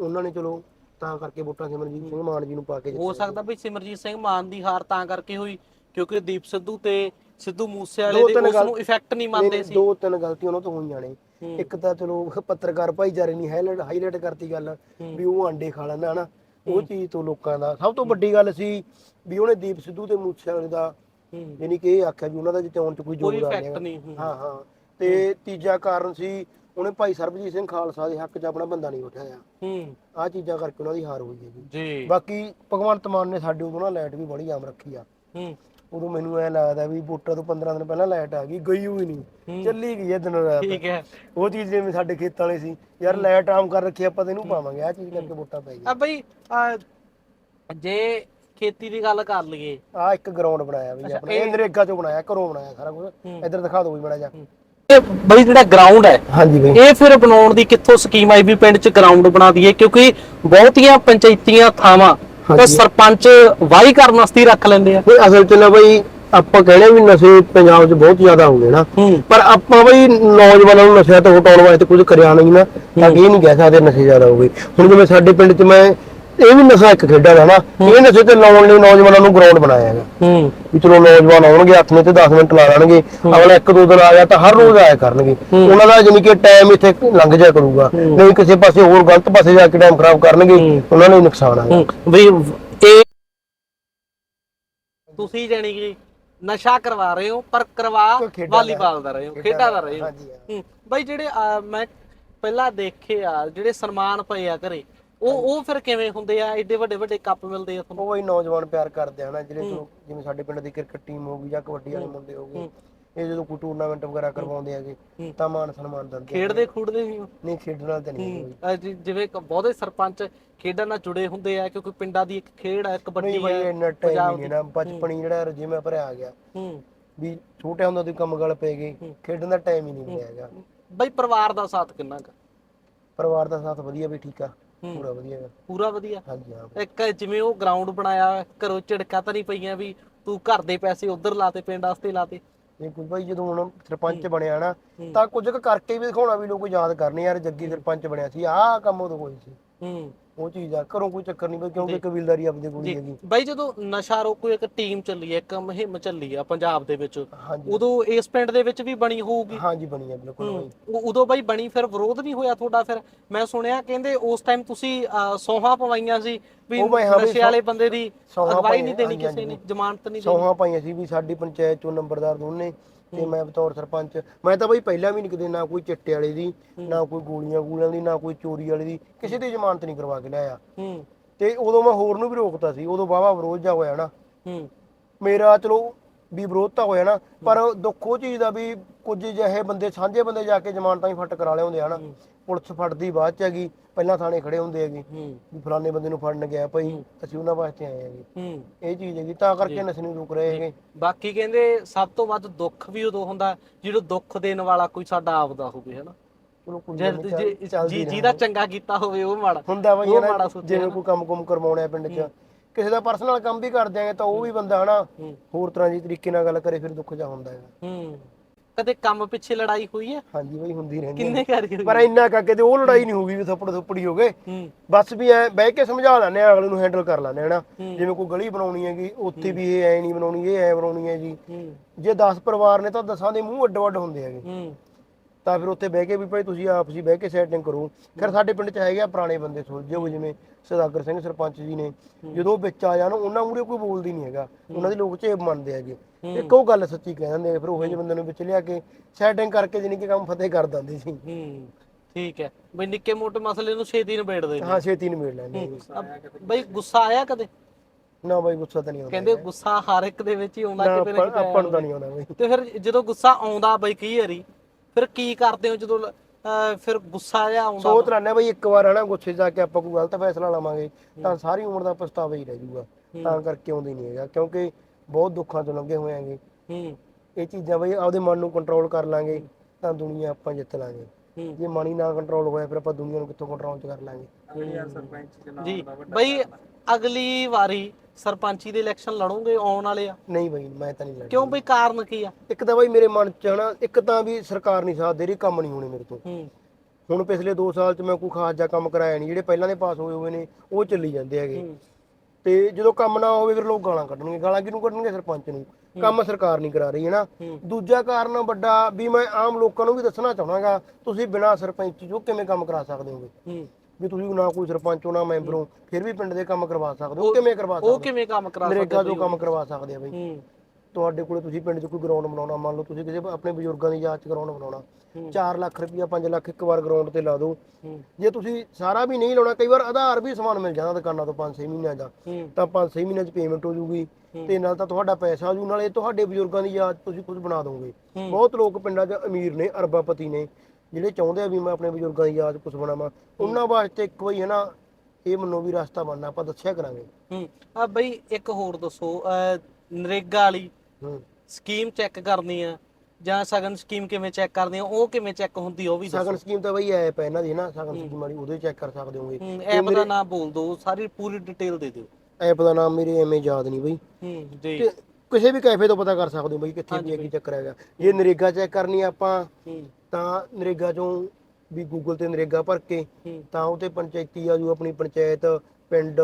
C: ਉਹਨਾਂ ਨੇ ਚਲੋ ਤਾਂ ਕਰਕੇ ਵੋਟਾਂ ਸਿਮਰਜੀਤ ਸਿੰਘ ਮਾਨ ਜੀ ਨੂੰ ਪਾ ਕੇ
B: ਹੋ ਸਕਦਾ ਵੀ ਸਿਮਰਜੀਤ ਸਿੰਘ ਮਾਨ ਦੀ ਹਾਰ ਤਾਂ ਕਰਕੇ ਹੋਈ ਕਿਉਂਕਿ ਦੀਪ ਸਿੱਧੂ ਤੇ ਸਿੱਧੂ ਮੂਸੇ ਵਾਲੇ ਦੇ
C: ਤਿੰਨ
B: ਉਸ
C: ਗੱਲ-
B: ਨੂੰ ਇਫੈਕਟ ਨਹੀਂ ਮੰਨਦੇ
C: ਨਹੀਂ,
B: ਸੀ।
C: ਦੋ ਤਿੰਨ ਗਲਤੀਆਂ ਉਹਨਾਂ ਤੋਂ ਹੋਈਆਂ ਨੇ। ਇੱਕ ਤਾਂ ਚਲੋ ਪੱਤਰਕਾਰ ਭਾਈਚਾਰੇ ਨੇ ਹਾਈਲਾਈਟ ਹਾਈਲਾਈਟ ਕਰਤੀ ਗੱਲ ਵੀ ਉਹ ਆਂਡੇ ਖਾ ਲੈਂਦਾ ਹਨਾ। ਉਹ ਚੀਜ਼ ਤੋਂ ਲੋਕਾਂ ਦਾ ਸਭ ਤੋਂ ਵੱਡੀ ਗੱਲ ਸੀ ਵੀ ਉਹਨੇ ਦੀਪ ਸਿੱਧੂ ਤੇ ਮੂਸੇਵਾਲੇ ਦਾ
B: ਹੂੰ।
C: ਯਾਨੀ ਕਿ ਇਹ ਆਖਿਆ ਵੀ ਉਹਨਾਂ ਦਾ ਜਿਤਾਉਣ ਚ ਕੋਈ ਯੋਗਦਾਨ ਨਹੀਂ।
B: ਨਹੀਂ ਹੂੰ।
C: ਹਾਂ ਤੇ ਤੀਜਾ ਕਾਰਨ ਸੀ ਉਹਨੇ ਭਾਈ ਸਰਬਜੀਤ ਸਿੰਘ ਖਾਲਸਾ ਦੇ ਹੱਕ 'ਚ ਆਪਣਾ ਬੰਦਾ ਨਹੀਂ ਉਠਾਇਆ।
B: ਹੂੰ।
C: ਆਹ ਚੀਜ਼ਾਂ ਕਰਕੇ ਉਹਨਾਂ ਦੀ ਹਾਰ ਹੋਈ ਹੈ ਜੀ। ਬਾਕੀ ਭਗਵੰਤ ਮਾਨ ਨੇ ਸਾਡੇ ਉਦੋਂ ਨਾ ਲਾਈਟ ਵੀ ਬੜੀ ਆਮ ਰੱਖੀ ਆ।
B: ਹੂੰ।
C: ਉਦੋਂ ਮੈਨੂੰ ਐ ਲੱਗਦਾ ਵੀ ਵੋਟਾਂ ਤੋਂ 15 ਦਿਨ ਪਹਿਲਾਂ ਲਾਈਟ ਆ ਗਈ ਗਈ ਹੋਈ ਨਹੀਂ ਚੱਲੀ ਗਈ ਹੈ ਦਿਨ ਰਾਤ।
B: ਠੀਕ ਹੈ
C: ਉਹ ਚੀਜ਼ ਜਿਵੇਂ ਸਾਡੇ ਖੇਤਾਂ ਵਾਲੇ ਸੀ ਯਾਰ ਲਾਈਟ ਆਮ ਕਰ ਰੱਖੀ ਆਪਾਂ ਤੇ ਇਹਨੂੰ ਪਾਵਾਂਗੇ ਆਹ ਚੀਜ਼ ਕਰਕੇ ਵੋਟਾਂ ਪੈ
B: ਆ
C: ਗਈਆਂ
B: ਬਈ ਆ, ਜੇ ਖੇਤੀ ਦੀ ਗੱਲ ਕਰ ਲਈਏ।
C: ਆਹ ਇੱਕ ਗਰਾਊਂਡ ਬਣਾਇਆ ਵੀ ਆਪਣਾ ਇਹ ਨਰੇਗਾ ਚੋਂ ਬਣਾਇਆ ਘਰੋਂ ਬਣਾਇਆ ਸਾਰਾ ਕੁਝ ਇੱਧਰ ਦਿਖਾ ਦਿਓ ਵੀ ਬੜਾ ਜਾ
B: ਇਹ ਬਈ ਜਿਹੜਾ ਗਰਾਊਂਡ ਹੈ
C: ਹਾਂਜੀ ਬਈ।
B: ਇਹ ਫਿਰ ਬਣਾਉਣ ਦੀ ਕਿੱਥੋਂ ਸਕੀਮ ਆਈ ਵੀ ਪਿੰਡ 'ਚ ਗਰਾਊਂਡ ਬਣਾ ਦਈਏ ਕਿਉਂਕਿ ਬਹੁਤੀਆਂ ਪੰਚਾਇਤੀਆਂ ਥਾਵਾਂ ਤੇ। ਸਰਪੰਚ ਵਾਹੀ ਕਰਨ ਵਾਸਤੇ ਰੱਖ ਲੈਂਦੇ ਆ।
C: ਅਸਲ ਚ ਨਾ ਬਈ ਆਪਾਂ ਕਹਿੰਦੇ ਵੀ ਨਸ਼ੇ ਪੰਜਾਬ 'ਚ ਬਹੁਤ ਜ਼ਿਆਦਾ ਹੋ ਗਏ ਨਾ। ਪਰ ਆਪਾਂ ਬਈ ਨੌਜਵਾਨਾਂ ਨੂੰ ਨਸ਼ਿਆਂ ਤੋਂ ਹਟਾਉਣ ਵਾਸਤੇ ਕੁਝ ਕਰਿਆ ਨਹੀਂ ਨਾ ਤਾਂ ਇਹ ਨਹੀਂ ਕਹਿ ਸਕਦੇ ਨਸ਼ੇ ਜ਼ਿਆਦਾ ਹੋ ਗਏ। ਹੁਣ ਜਿਵੇਂ ਸਾਡੇ ਪਿੰਡ 'ਚ ਮੈਂ ਇਹ ਵੀ ਨਸ਼ਾ ਇੱਕ ਖੇਡਾਂ ਦਾ ਨਾ ਇਹ ਨਸ਼ੇ ਤੇ ਲਾਉਣ ਲਈ ਨੌਜਵਾਨਾਂ ਨੂੰ ਗਰਾਊਂਡ ਬਣਾਇਆ ਹੈਗਾ
B: ਹੂੰ।
C: ਵੀ ਚਲੋ ਨੌਜਵਾਨ ਆਉਣਗੇ ਹੱਥ ਨੇ ਤੇ 10 ਮਿੰਟ ਲਾ ਲੈਣਗੇ। ਅਗਲਾ ਇੱਕ ਦੋ ਦਿਨ ਆ ਗਿਆ ਤਾਂ ਹਰ ਰੋਜ਼ ਆਇਆ ਕਰਨਗੇ। ਉਹਨਾਂ ਦਾ ਜਾਨੀ ਕਿ ਟਾਈਮ ਇੱਥੇ ਲੰਘ ਜਾਇਆ ਕਰੂਗਾ। ਨਹੀਂ ਕਿਸੇ ਪਾਸੇ ਹੋਰ ਗਲਤ ਪਾਸੇ ਜਾ ਕੇ ਟਾਈਮ ਖਰਾਬ ਕਰਨਗੇ ਉਹਨਾਂ ਨੂੰ ਹੀ ਨੁਕਸਾਨ ਆ
B: ਹੂੰ। ਵੀ ਇਹ ਤੁਸੀਂ ਜਾਨੀ ਕਿ ਨਸ਼ਾ ਕਰਵਾ ਰਹੇ ਹੋ ਪਰ ਕਰਵਾ। ਵਾਲੀਬਾਲ ਦਾ ਰਹੇ ਹੋ ਖੇਡਾਂ ਦਾ ਰਹੇ ਹੋ। ਬਈ ਜਿਹੜੇ ਮੈਂ ਪਹਿਲਾਂ ਦੇਖੇ ਆ ਜਿਹੜੇ ਸਨਮਾਨ ਪਏ ਆ ਘਰੇ ਉਹ ਉਹ ਫਿਰ ਕਿਵੇਂ ਹੁੰਦੇ ਆ? ਏਡੇ ਵੱਡੇ ਵੱਡੇ ਕੱਪ ਮਿਲਦੇ ਆ ਤੁਹਾਨੂੰ?
C: ਉਹ ਹੀ ਨੌਜਵਾਨ ਪਿਆਰ ਕਰਦੇ ਆ ਨਾ ਜਿਹੜੇ ਚਲੋ ਜਿਵੇਂ ਸਾਡੇ ਪਿੰਡ ਦੀ ਕ੍ਰਿਕਟ ਟੀਮ ਹੋ ਗਈ ਜਾਂ ਕਬੱਡੀ ਵਾਲੇ ਮੁੰਡੇ ਹੋ ਗਏ ਇਹ ਜਦੋਂ ਕੋਈ ਟੂਰਨਾਮੈਂਟ ਵਗੈਰਾ ਕਰਵਾਉਂਦੇ ਹੈਗੇ ਤਾਂ ਮਾਨ ਸਨਮਾਨ ਦਿੰਦੇ।
B: ਖੇਡਦੇ ਖੂਡਦੇ ਵੀ
C: ਨਹੀਂ ਖੇਡਣ ਨਾਲ ਤਾਂ ਨਹੀਂ
B: ਜਿਵੇਂ ਬਹੁਤੇ ਸਰਪੰਚ ਖੇਡਾਂ ਨਾਲ ਜੁੜੇ ਹੁੰਦੇ ਆ ਕਿਉਂਕਿ ਪਿੰਡਾਂ ਦੀ ਇੱਕ ਖੇਡ ਹੈ ਕਬੱਡੀ ਹੈ
C: ਇੰਨਾ ਟਾਈਮ ਨਹੀਂ ਨਾ ਬਚਪਨ ਹੀ। ਜਿਹੜਾ ਰਜਿਮੇ ਭਰਿਆ ਆ ਗਿਆ।
B: ਹੂੰ।
C: ਵੀ ਛੋਟੇ ਹੁੰਦਾ ਤੋਂ ਕੰਮ ਗਲ ਪੈ ਗਏ। ਖੇਡਣ ਦਾ ਟਾਈਮ ਹੀ ਨਹੀਂ ਮਿਲਿਆ ਹੈਗਾ।
B: ਬਈ ਪਰਿਵਾਰ ਦਾ ਸਾਥ ਕਿੰਨਾ ਕੁ?
C: ਪਰਿਵਾਰ ਦਾ ਸਾਥ ਵਧੀਆ ਵੀ ਠੀਕ ਆ।
B: ਹੂੰ।
C: ਪੂਰਾ ਵਧੀਆ ਹੈਗਾ
B: ਪੂਰਾ ਵਧੀਆ?
C: ਹਾਂਜੀ ਹਾਂ
B: ਇੱਕ ਜਿਵੇਂ ਉਹ ਗਰਾਊਂਡ ਬਣਾਇਆ ਘਰੋਂ ਝਿੜਕਾਂ ਤਾਂ ਨਹੀਂ ਪਈਆਂ ਵੀ ਤੂੰ ਘਰ ਦੇ ਪੈਸੇ ਉਧਰ ਲਾਤੇ ਪਿੰਡ ਵਾਸਤੇ ਲਾਤੇ।
C: ਇਹ ਕੋਈ ਭਾਈ ਜਦੋਂ ਹੁਣ ਸਰਪੰਚ ਬਣਿਆ ਨਾ
B: ਹੂੰ।
C: ਤਾਂ ਕੁਝ ਕੁ ਕਰਕੇ ਵੀ ਦਿਖਾਉਣਾ ਵੀ ਲੋਕ ਯਾਦ ਕਰਨੇ ਯਾਰ ਜੱਗੀ ਸਰਪੰਚ ਬਣਿਆ ਸੀ ਆਹ ਕੰਮ ਉਦੋਂ ਕੋਈ ਸੀ।
B: ਹੂੰ।
C: ਉਹ ਚੀਜ਼ ਆ ਘਰੋਂ ਕੋਈ ਚੱਕਰ ਨਹੀਂ ਬਈ ਕਿਉਂਕਿ ਕਬੀਲਦਾਰੀ ਆਪਦੀ ਕੋਲ ਹੀ ਹੈਗੀ।
B: ਬਾਈ ਜਦੋਂ ਨਸ਼ਾ ਰੋਕੋ ਇੱਕ ਟੀਮ ਚੱਲੀ ਹੈ ਇੱਕ ਮੁਹਿੰਮ ਚੱਲੀ ਆ ਪੰਜਾਬ ਦੇ ਵਿੱਚ ਉਦੋਂ ਇਸ ਪਿੰਡ ਦੇ ਵਿੱਚ ਵੀ ਬਣੀ ਹੋਊਗੀ।
C: ਹਾਂਜੀ ਬਣੀ ਹੈ ਬਿਲਕੁਲ
B: ਉਦੋਂ ਬਾਈ ਬਣੀ ਫਿਰ ਵਿਰੋਧ ਨਹੀਂ ਹੋਇਆ ਤੁਹਾਡਾ ਫਿਰ ਮੈਂ ਸੁਣਿਆ ਕਹਿੰਦੇ ਉਸ ਟਾਈਮ ਤੁਸੀਂ ਸੌਹਾਂ ਪਵਾਈਆਂ ਸੀ ਵੀ ਨਸ਼ੇ ਵਾਲੇ ਬੰਦੇ ਦੀ ਅਗਵਾਈ ਨਹੀਂ ਦੇਣੀ ਕਿਸੇ ਨੇ ਜ਼ਮਾਨਤ ਨਹੀਂ ਦੇਣੀ।
C: ਸੌਹਾਂ ਪਾਈਆਂ ਸੀ ਵੀ ਸਾਡੀ ਪੰਚਾਇਤ ਚੋਂ ਨੰਬਰਦਾਰ ਦੋਨੇ ਤੇ ਮੈਂ ਬਤੌਰ ਸਰਪੰਚ। ਮੈਂ ਤਾਂ ਬਈ ਪਹਿਲਾਂ ਵੀ ਨਹੀਂ ਨਾ ਕੋਈ ਚਿੱਟੇ ਵਾਲੇ ਦੀ ਨਾ ਕੋਈ ਗੋਲੀਆਂ ਗੂਲੀਆਂ ਦੀ ਨਾ ਕੋਈ ਚੋਰੀ ਵਾਲੇ ਦੀ ਕਿਸੇ ਦੀ ਜ਼ਮਾਨਤ ਨਹੀਂ ਕਰਵਾ ਕੇ ਲਿਆਇਆ
B: ਹੂੰ।
C: ਤੇ ਉਦੋਂ ਮੈਂ ਹੋਰ ਨੂੰ ਵੀ ਰੋਕਤਾ ਸੀ ਉਦੋਂ ਵਾਹਵਾ ਵਿਰੋਧ ਜਾ ਹੋਇਆ ਨਾ।
B: ਹੂੰ।
C: ਮੇਰਾ ਚਲੋ ਵੀ ਵਿਰੋਧ ਤਾਂ ਹੋਇਆ ਨਾ ਪਰ ਦੁੱਖ ਉਹ ਚੀਜ਼ ਦਾ ਵੀ ਕੁਝ ਜਿਹੇ ਬੰਦੇ ਸਾਂਝੇ ਬੰਦੇ ਜਾ ਕੇ ਜ਼ਮਾਨਤਾਂ ਹੀ ਫੱਟ ਕਰਾ ਲਿਆਉਂਦੇ ਹਨ ਪੁਲਿਸ ਫੜਦੀ ਬਾਅਦ ਚ ਹੈਗੀ ਪਹਿਲਾਂ ਥਾਣੇ ਖੜੇ ਹੁੰਦੇ ਹੈਗੇ। ਵੀ ਫਲਾਣੇ ਬੰਦੇ ਨੂੰ ਫੜਨ ਗਿਆ ਭਾਈ ਅਸੀਂ ਉਹਨਾਂ ਵਾਸਤੇ ਆਏ ਹੈਗੇ।
B: ਹੂੰ।
C: ਇਹ ਚੀਜ਼ ਹੈਗੀ ਤਾਂ ਕਰਕੇ ਨਸ਼ੇ ਨੂੰ ਰੁਕ ਰਹੇ ਹੈਗੇ।
B: ਬਾਕੀ ਕਹਿੰਦੇ ਸਭ ਤੋਂ ਵੱਧ ਦੁੱਖ ਵੀ ਉਦੋਂ ਹੁੰਦਾ ਜਦੋਂ ਦੁੱਖ ਦੇਣ ਵਾਲਾ ਕੋਈ ਸਾਡਾ ਆਪਦਾ ਹੋਵੇ ਹਨਾ।
C: ਚਲੋ ਕੋਈ
B: ਜੇ
C: ਗੱਲ ਨੀ, ਚੱਲ-
B: ਜੇ-
C: ਚੱਲਦੀ
B: ਜੀ
C: ਰਹੇ।
B: ਜਿਹਦਾ ਚੰਗਾ ਕੀਤਾ ਹੋਵੇ ਉਹ ਮਾੜਾ
C: ਹੁੰਦਾ ਬਈ
B: ਉਹ
C: ਨਾ
B: ਮਾੜਾ ਸੋਚਿਆ
C: ਜਿਵੇਂ
B: ਨਾ।
C: ਕੋਈ ਕੰਮ ਕੁਮ ਕਰਵਾਉਣਾ ਹੈ ਪਿੰਡ 'ਚ। ਕਿਸੇ ਦਾ ਪਰਸਨਲ ਕੰਮ ਵੀ ਕਰ ਦਿਆਂਗੇ ਤਾਂ ਉਹ ਵੀ ਬੰਦਾ ਹਨਾ
B: ਹੂੰ।
C: ਹੋਰ ਤਰ੍ਹਾਂ ਦੀ ਤਰੀਕੇ ਨਾਲ ਗੱਲ ਕਰੇ ਫਿਰ ਦੁੱਖ ਜਾ ਹੁੰਦਾ ਹੈਗਾ।
B: ਹੂੰ। ਕਦੇ ਕੰਮ ਪਿੱਛੇ ਲੜਾਈ ਹੋਈ ਹੈ
C: ਹਾਂਜੀ ਬਈ ਹੁੰਦੀ ਰਹਿੰਦੀ ਹੈ।
B: ਕਿੰਨੇ ਕਰੀ ਹੋਈ
C: ਪਰ ਇੰਨਾ ਕਰਕੇ ਤੇ ਉਹ ਲੜਾਈ ਨਹੀਂ ਹੋਊਗੀ ਵੀ ਥੱਪੜ ਥੁੱਪੜੀ ਹੋ ਗਏ।
B: ਹੂੰ।
C: ਬਸ ਵੀ ਐ ਬਹਿ ਕੇ ਸਮਝਾ ਲੈਣੇ ਆ ਅਗਲੇ ਨੂੰ ਹੈਂਡਲ ਕਰ ਲੈਣੇ ਹਨਾ।
B: ਹੂੰ।
C: ਜਿਵੇਂ ਕੋਈ ਗਲੀ ਬਣਾਉਣੀ ਹੈਗੀ ਉੱਥੇ ਵੀ ਇਹ ਐ ਨਹੀਂ ਬਣਾਉਣੀ ਇਹ ਐ ਬਣਾਉਣੀ ਹੈ ਜੀ।
B: ਹੂੰ।
C: ਜੇ 10 ਪਰਿਵਾਰ ਨੇ ਤਾਂ ਦਸਾਂ ਦੇ ਮੂੰਹ ਅੱਡੋ ਅੱਡ ਹੁੰਦੇ ਹੈਗੇ।
B: ਹੂੰ।
C: ਤਾਂ ਫਿਰ ਉੱਥੇ ਬਹਿ ਕੇ ਵੀ ਭਾਈ ਤੁਸੀਂ ਆਪ ਜੀ ਬਹਿ ਕੇ ਸੈਟਿੰਗ ਕਰੋ। ਫਿਰ ਸਾਡੇ ਪਿੰਡ 'ਚ ਹੈਗੇ ਆ ਪੁਰਾਣੇ ਬੰਦੇ ਸੁਲਝੇ ਹੋਏ ਜਿਵੇਂ ਸਦਾਗਰ ਸਿੰਘ ਸਰਪੰਚ ਜੀ ਨੇ। ਜਦੋਂ ਵਿੱਚ ਆ ਜਾਣ ਉਹਨਾਂ ਮੂਰੇ ਕੋਈ ਬੋਲਦੀ ਨਹੀਂ ਹੈਗਾ। ਉਹਨਾਂ ਦੀ ਲੋਕ ਝੇਬ ਮੰਨਦੇ ਹੈਗੇ। ਇੱਕ ਉਹ ਗੱਲ ਸੱਚੀ ਕਹਿ ਦਿੰਦੇ ਫਿਰ ਉਹ ਜਿਹੇ ਬੰਦੇ ਨੂੰ ਵਿੱਚ ਲਿਆ ਕੇ ਸੈਟਿੰਗ ਕਰਕੇ ਜਾਨੀ ਕਿ ਕੰਮ ਫਤਿਹ ਕਰ ਦਿੰਦੇ ਸੀ।
B: ਠੀਕ ਹੈ। ਬਈ ਨਿੱਕੇ ਮੋਟੇ ਮਸਲੇ ਨੂੰ ਛੇਤੀ ਨਿਬੇੜਦੇ ਨੇ
C: ਹਾਂ ਛੇਤੀ ਨਿਬੇੜ ਲੈਂਦੇ
B: ਬਈ ਗੁੱਸਾ ਆਇਆ ਕਦੇ?
C: ਨਾ ਬਾਈ ਗੁੱਸਾ ਤਾਂ ਨਹੀਂ ਆਉਂਦਾ
B: ਕਹਿੰਦੇ ਗੁੱਸਾ ਹਰ ਇੱਕ ਦੇ ਵਿੱਚ ਹੀ ਆਉਂਦਾ ਕਿਤੇ ਨਾ ਕਿਤੇ
C: ਆਪਾਂ ਨੂੰ ਤਾਂ ਨਹੀਂ ਆਉਂਦਾ ਬਾਈ।
B: ਤੇ ਫਿਰ ਜਦੋਂ ਗੁੱਸਾ ਆਉਂਦਾ ਬਈ ਕਈ ਵਾਰੀ ਫਿਰ ਕੀ ਕਰਦੇ ਹੋ ਜਦੋਂ ਅਹ, ਫਿਰ ਗੁੱਸਾ ਜਿਹਾ ਆਉਂਦਾ
C: ਸੋਚ ਲੈਣੇ ਬਈ ਇੱਕ ਵਾਰ ਹਨਾ ਗੁੱਸੇ 'ਚ ਜਾ ਕੇ ਆਪਾਂ ਕੋਈ ਗਲਤ ਫੈਸਲਾ ਲਾਵਾਂਗੇ ਤਾਂ ਸਾਰੀ ਉਮਰ ਦਾ ਪਛਤਾਵਾ ਹੀ ਰਹਿ ਜਾਊਗਾ। ਤਾਂ ਕਰਕੇ ਆਉਂਦੀ ਨਹੀਂ ਹੈਗਾ ਕਿਉਂਕਿ ਬਹੁਤ ਦੁੱਖਾਂ ਤੋਂ ਲੰਘੇ ਹੋਏ ਆਂਗੇ
B: ਹੂੰ।
C: ਇਹ ਚੀਜ਼ਾਂ ਬਈ ਆਪਦੇ ਮਨ ਨੂੰ ਕੰਟਰੋਲ ਕਰ ਲਾਂਗੇ ਤਾਂ ਦੁਨੀਆ ਆਪਾਂ ਜਿੱਤ ਲਾਂਗੇ। ਜੇ ਮਨ ਹੀ ਨਾ ਕੰਟਰੋਲ ਹੋਇਆ ਫਿਰ ਆਪਾਂ ਦੁਨੀਆ ਨੂੰ ਕਿੱਥੋਂ ਕੰਟਰੋਲ ਚ ਕਰ ਲਾਂਗੇ?
B: ਜੀ ਬਈ ਅਗਲੀ ਵਾਰੀ ਸਰਪੰਚੀ ਦੇ ਇਲੈਕਸ਼ਨ ਲੜੋਗੇ ਆਉਣ ਵਾਲੇ ਆ?
C: ਨਹੀਂ ਬਈ ਮੈਂ ਤਾਂ ਨਹੀਂ ਲੜਦਾ
B: ਕਿਉਂ ਬਈ ਕਾਰਨ ਕੀ ਆ?
C: ਇੱਕ ਤਾਂ ਬਈ ਮੇਰੇ ਮਨ ਚ ਹਨਾ ਇੱਕ ਤਾਂ ਵੀ ਸਰਕਾਰ ਨਹੀਂ ਸਾਥ ਦੇ ਰਹੀ ਕੰਮ ਨਹੀਂ ਹੋਣੇ ਮੇਰੇ ਤੋਂ।
B: ਹੂੰ।
C: ਹੁਣ ਪਿਛਲੇ 2 ਸਾਲ ਚ ਮੈਂ ਕੋਈ ਖਾਸ ਜਿਹਾ ਕੰਮ ਕਰਾਇਆ ਨਹੀਂ ਜਿਹੜੇ ਪਹਿਲਾਂ ਦੇ ਪਾਸ ਹੋਏ ਹੋਏ ਨੇ ਉਹ ਚੱਲੀ ਜਾਂਦੇ ਹੈਗੇ। ਤੇ ਜਦੋਂ ਕੰਮ ਨਾ ਹੋਵੇ ਫਿਰ ਲੋਕ ਗਾਲਾਂ ਕੱਢਣਗੇ। ਗਾਲਾਂ ਕਿਹਨੂੰ ਕੱਢਣਗੇ ਸਰਪੰਚ ਨੂੰ? ਕੰਮ ਸਰਕਾਰ ਨਹੀਂ ਕਰਾ ਰਹੀ ਹੈ ਨਾ?
B: ਹੂੰ।
C: ਦੂਜਾ ਕਾਰਨ ਵੱਡਾ ਵੀ ਮੈਂ ਆਮ ਲੋਕਾਂ ਨੂੰ ਵੀ ਦੱਸਣਾ ਚਾਹਾਂਗਾ ਤੁਸੀਂ ਬਿਨਾਂ ਸਰਪੰਚ ਜੋ ਕਿਵੇਂ ਕੰਮ ਕਰਾ ਸਕਦੇ ਹੋਗੇ?
B: ਹੂੰ।
C: ਵੀ ਤੁਸੀਂ ਨਾ ਕੋਈ ਸਰਪੰਚ ਹੋ ਨਾ ਮੈਂਬਰ ਹੋ ਫਿਰ ਵੀ ਪਿੰਡ ਦੇ ਕੰਮ ਕਰਵਾ ਸਕਦੇ ਹੋ ਕਿਵੇਂ ਕਰਵਾ
B: ਉਹ
C: ਸਕਦੇ
B: ਕਿਵੇਂ ਕੰਮ ਕਰਾ
C: ਹੋ ਨਰੇਗਾ ਜੋ ਕੰਮ ਕਰਵਾ ਸਕਦੇ ਆ ਬਈ।
B: ਹੂੰ।
C: ਤੁਹਾਡੇ ਕੋਲੇ ਤੁਸੀਂ ਪਿੰਡ 'ਚ ਕੋਈ ਗਰਾਊਂਡ ਬਣਾਉਣਾ ਮੰਨ ਲਓ ਤੁਸੀਂ ਕਿਸੇ ਆਪਣੇ ਬਜ਼ੁਰਗਾਂ ਦੀ ਯਾਦ 'ਚ ਗਰਾਊਂਡ ਬਣਾਉਣਾ 4 ਲੱਖ ਰੁਪਇਆ 5 ਲੱਖ ਇੱਕ ਵਾਰ ਗਰਾਊਂਡ ਤੇ ਲਾ ਦਿਓ। ਜੇ ਤੁਸੀਂ ਸਾਰਾ ਵੀ ਨਹੀਂ ਲਾਉਣਾ ਕਈ ਵਾਰ ਆਧਾਰ ਵੀ ਸਮਾਨ ਮਿਲ ਜਾਂਦਾ ਦੁਕਾਨਾਂ ਤੋਂ 5-6 ਮਹੀਨਿਆਂ ਦਾ। ਤਾਂ 5-6 ਮਹੀਨਿਆਂ 'ਚ ਪੇਮੈਂਟ ਹੋ ਜੂਗੀ ਤੇ ਨਾਲ ਤਾਂ ਤੁਹਾਡਾ ਪੈਸਾ ਆ ਜੂ ਨਾਲੇ ਤੁਹਾਡੇ ਬਜ਼ੁਰਗਾਂ ਦੀ ਯਾਦ ਤੁਸੀਂ ਕੁਝ ਬਣਾ ਦੋਗੇ। ਬਹੁਤ ਲੋਕ ਪਿੰਡਾਂ 'ਚ ਅਮੀਰ ਨੇ ਅਰਬਾਪਤੀ ਨੇ ਜਿਹੜੇ ਚਾਹੁੰਦੇ ਆ ਵੀ ਮੈਂ ਆਪਣੇ ਬਜ਼ੁਰਗਾਂ ਦੀ ਯਾਦ ਕੁਝ ਬਣਾਵਾਂ। ਉਹਨਾਂ ਵਾਸਤੇ ਇੱਕ ਵਾਰੀ ਹੈ ਨਾ ਇਹ ਮੰਨੋ ਵੀ ਰਸਤਾ ਬਣਨਾ ਆਪਾਂ ਦੱਸਿਆ ਕਰਾਂਗੇ।
B: ਹੂੰ। ਆ ਬਈ ਇੱਕ ਹੋਰ ਦੱਸੋ ਨਰੇਗਾ ਵਾਲੀ ਸਕੀਮ ਚੈੱਕ ਕਰਨੀ ਆ ਜਾਂ ਸਗਨ ਸਕੀਮ ਕਿਵੇਂ ਚੈੱਕ ਕਰਦੇ ਆ ਉਹ ਕਿਵੇਂ ਚੈੱਕ ਹੁੰਦੀ ਆ ਉਹ ਵੀ ਦੱਸੋ।
C: ਸਗਨ ਸਕੀਮ ਤਾਂ ਬਈ ਐਪ ਹੈ ਇਹਨਾਂ ਦੀ ਨਾ ਸਗਨ ਸਕੀਮ ਵਾਲੀ ਉਹਦੇ ਚੈੱਕ ਕਰ ਸਕਦੇ ਹੋਗੇ।
B: ਐਪ ਦਾ ਨਾਮ ਬੋਲ ਦਿਓ ਸਾਰੀ ਪੂਰੀ ਡਿਟੇਲ ਦੇ ਦਿਓ।
C: ਐਪ ਦਾ ਨਾਮ ਮੇਰੇ ਐਵੇਂ ਯਾਦ ਨਹੀਂ ਬਈ।
B: ਹੂੰ ਜੀ।
C: ਕਿਸੇ ਵੀ ਕੈਫੇ ਤੋਂ ਪਤਾ ਕਰ ਸਕਦੇ ਹੋ ਬਈ ਕਿੱਥੇ ਕੀ ਹੈ, ਕੀ ਚੱਕਰ ਹੈਗਾ। ਜੇ ਨਰੇਗਾ ਚੈੱਕ ਕਰਨੀ ਆਪਾਂ ਤਾਂ ਨਰੇਗਾ ਚੋਂ ਵੀ ਗੂਗਲ ਤੇ ਨਰੇਗਾ ਭਰ ਕੇ ਤਾਂ ਉਹ ਤੇ ਪੰਚਾਇਤੀ ਆ ਜੂ ਆਪਣੀ ਪੰਚਾਇਤ ਪਿੰਡ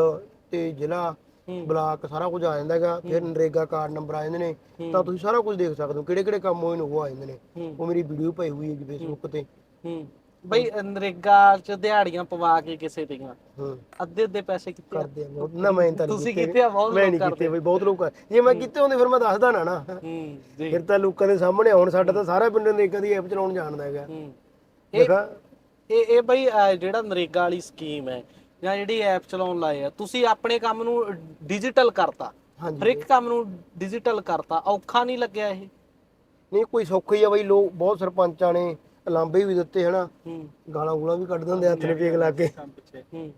C: ਤੇ ਜ਼ਿਲ੍ਹਾ। ਬਲਾਕ ਸਾਰਾ ਕੁਝ ਆ ਜਾਂਦਾ ਹੈਗਾ ਫਿਰ ਨਰੇਗਾ ਕਾਰਡ ਨੰਬਰ ਆ ਜਾਂਦੇ ਨੇ ਤਾਂ ਤੁਸੀਂ ਸਾਰਾ ਕੁਝ ਦੇਖ ਸਕਦੇ ਹੋ ਕਿਹੜੇ ਕਿਹੜੇ ਕੰਮ ਹੋਏ ਨੇ ਉਹ ਆ ਜਾਂਦੇ ਨੇ। ਉਹ ਮੇਰੀ ਵੀਡੀਓ ਪਈ ਹੋਈ ਹੈ ਜੀ ਫੇਸਬੁੱਕ ਤੇ।
B: ਹੂੰ। ਬਈ ਨਰੇਗਾ ਚ ਦਿਹਾੜੀਆਂ ਪਵਾ ਕੇ ਕਿਸੇ ਦੀਆਂ।
C: ਹੂੰ।
B: ਅੱਧੇ ਅੱਧੇ ਪੈਸੇ ਕਿੱਥੇ?
C: ਕਰਦੇ ਆ ਨਾ ਮੈਂ ਤਾਂ
B: ਤੁਸੀਂ
C: ਕੀਤੇ।
B: ਆ, ਬਹੁਤ ਲੋਕ ਕਰਦੇ
C: ਬਈ ਬਹੁਤ ਲੋਕ ਆ। ਜੇ ਮੈਂ ਕੀਤੇ ਹੁੰਦੇ ਫਿਰ ਮੈਂ ਦੱਸਦਾ ਨਾ ਨਾ। ਫਿਰ ਤਾਂ ਲੋਕਾਂ ਦੇ ਸਾਹਮਣੇ ਆਉਣ ਸਾਡਾ ਤਾਂ ਸਾਰਾ ਪਿੰਡ ਨਰੇਗਾ ਦੀ ਐਪ ਚਲਾਉਣ ਜਾਣਦਾ ਹੈਗਾ।
B: ਹੂੰ। ਇਹ ਇਹ ਇਹ ਬਈ ਜਿਹੜਾ ਨਰੇਗਾ ਵਾਲੀ ਸਕੀਮ ਹੈ ਜਾਂ ਜਿਹੜੀ ਐਪ ਚਲਾਉਣ ਲਾਏ ਆ ਤੁਸੀਂ ਆਪਣੇ ਕੰਮ ਨੂੰ ਡਿਜੀਟਲ ਕਰਤਾ।
C: ਹਾਂਜੀ।
B: ਹਰ ਇੱਕ ਕੰਮ ਨੂੰ ਡਿਜੀਟਲ ਕਰਤਾ ਔਖਾ ਨਹੀਂ ਲੱਗਿਆ ਇਹ?
C: ਨਹੀਂ ਕੋਈ ਸੌਖਾ ਹੀ ਆ ਬਈ ਲੋਕ ਬਹੁਤ ਸਰਪੰਚਾਂ ਨੇ ਲਾਂਬੇ ਵੀ ਦਿੱਤੇ ਹਨਾ।
B: ਹੂੰ।
C: ਗਾਲਾਂ ਗੂਲਾਂ ਵੀ ਕੱਢ ਦਿੰਦੇ ਹੱਥ ਨੇ ਲਾ ਕੇ।
B: ਹੂੰ।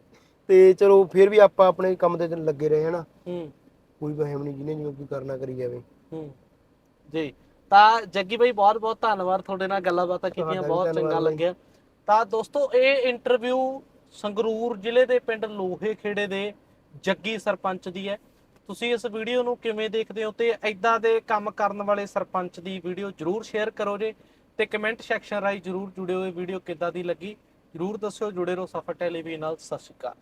C: ਤੇ ਚਲੋ ਫਿਰ ਵੀ ਆਪਾਂ ਆਪਣੇ ਕੰਮ ਤੇ ਲੱਗੇ ਰਹੇ ਹਨਾ।
B: ਹੂੰ।
C: ਕੋਈ ਵਹਿਮ ਨਹੀਂ ਜਿਹਨੇ ਜਿਵੇਂ ਕੋਈ ਕਰਨਾ ਕਰੀ ਜਾਵੇ।
B: ਹੂੰ। ਜੀ। ਤਾਂ ਜੱਗੀ ਭਾਈ ਬਹੁਤ ਬਹੁਤ ਧੰਨਵਾਦ ਤੁਹਾਡੇ ਨਾਲ ਗੱਲਾਂ ਬਾਤਾਂ ਕੀਤੀਆਂ
C: ਤੁਹਾਡਾ ਵੀ
B: ਬਹੁਤ
C: ਧੰਨਵਾਦ
B: ਚੰਗਾ
C: ਬਾਈ।
B: ਲੱਗਿਆ। ਤਾਂ ਦੋਸਤੋ ਇਹ ਇੰਟਰਵਿਊ ਸੰਗਰੂਰ ਜ਼ਿਲ੍ਹੇ ਦੇ ਪਿੰਡ ਲੋਹੇ ਖੇੜੇ ਦੇ ਜੱਗੀ ਸਰਪੰਚ ਦੀ ਹੈ। ਤੁਸੀਂ ਇਸ ਵੀਡੀਓ ਨੂੰ ਕਿਵੇਂ ਦੇਖਦੇ ਹੋ ਤੇ ਐਦਾਂ ਦੇ ਕੰਮ ਕਰਨ ਵਾਲੇ ਸਰਪੰਚ ਦੀ ਵੀਡੀਓ ਜਰੂਰ ਸ਼ੇਅਰ ਕਰੋ ਜੇ ਤੇ ਕਮੈਂਟ ਸੈਕਸ਼ਨ ਰਾਹੀਂ ਜਰੂਰ ਜੁੜਿਓ। ਇਹ ਵੀਡੀਓ ਕਿੱਦਾਂ ਦੀ ਲੱਗੀ? ਜਰੂਰ ਦੱਸਿਓ। ਜੁੜੇ ਰਹੋ ਸਫਰ ਟੈਲੀਵਿਜ਼ਨ ਨਾਲ। ਸਤਿ ਸ਼੍ਰੀ ਅਕਾਲ।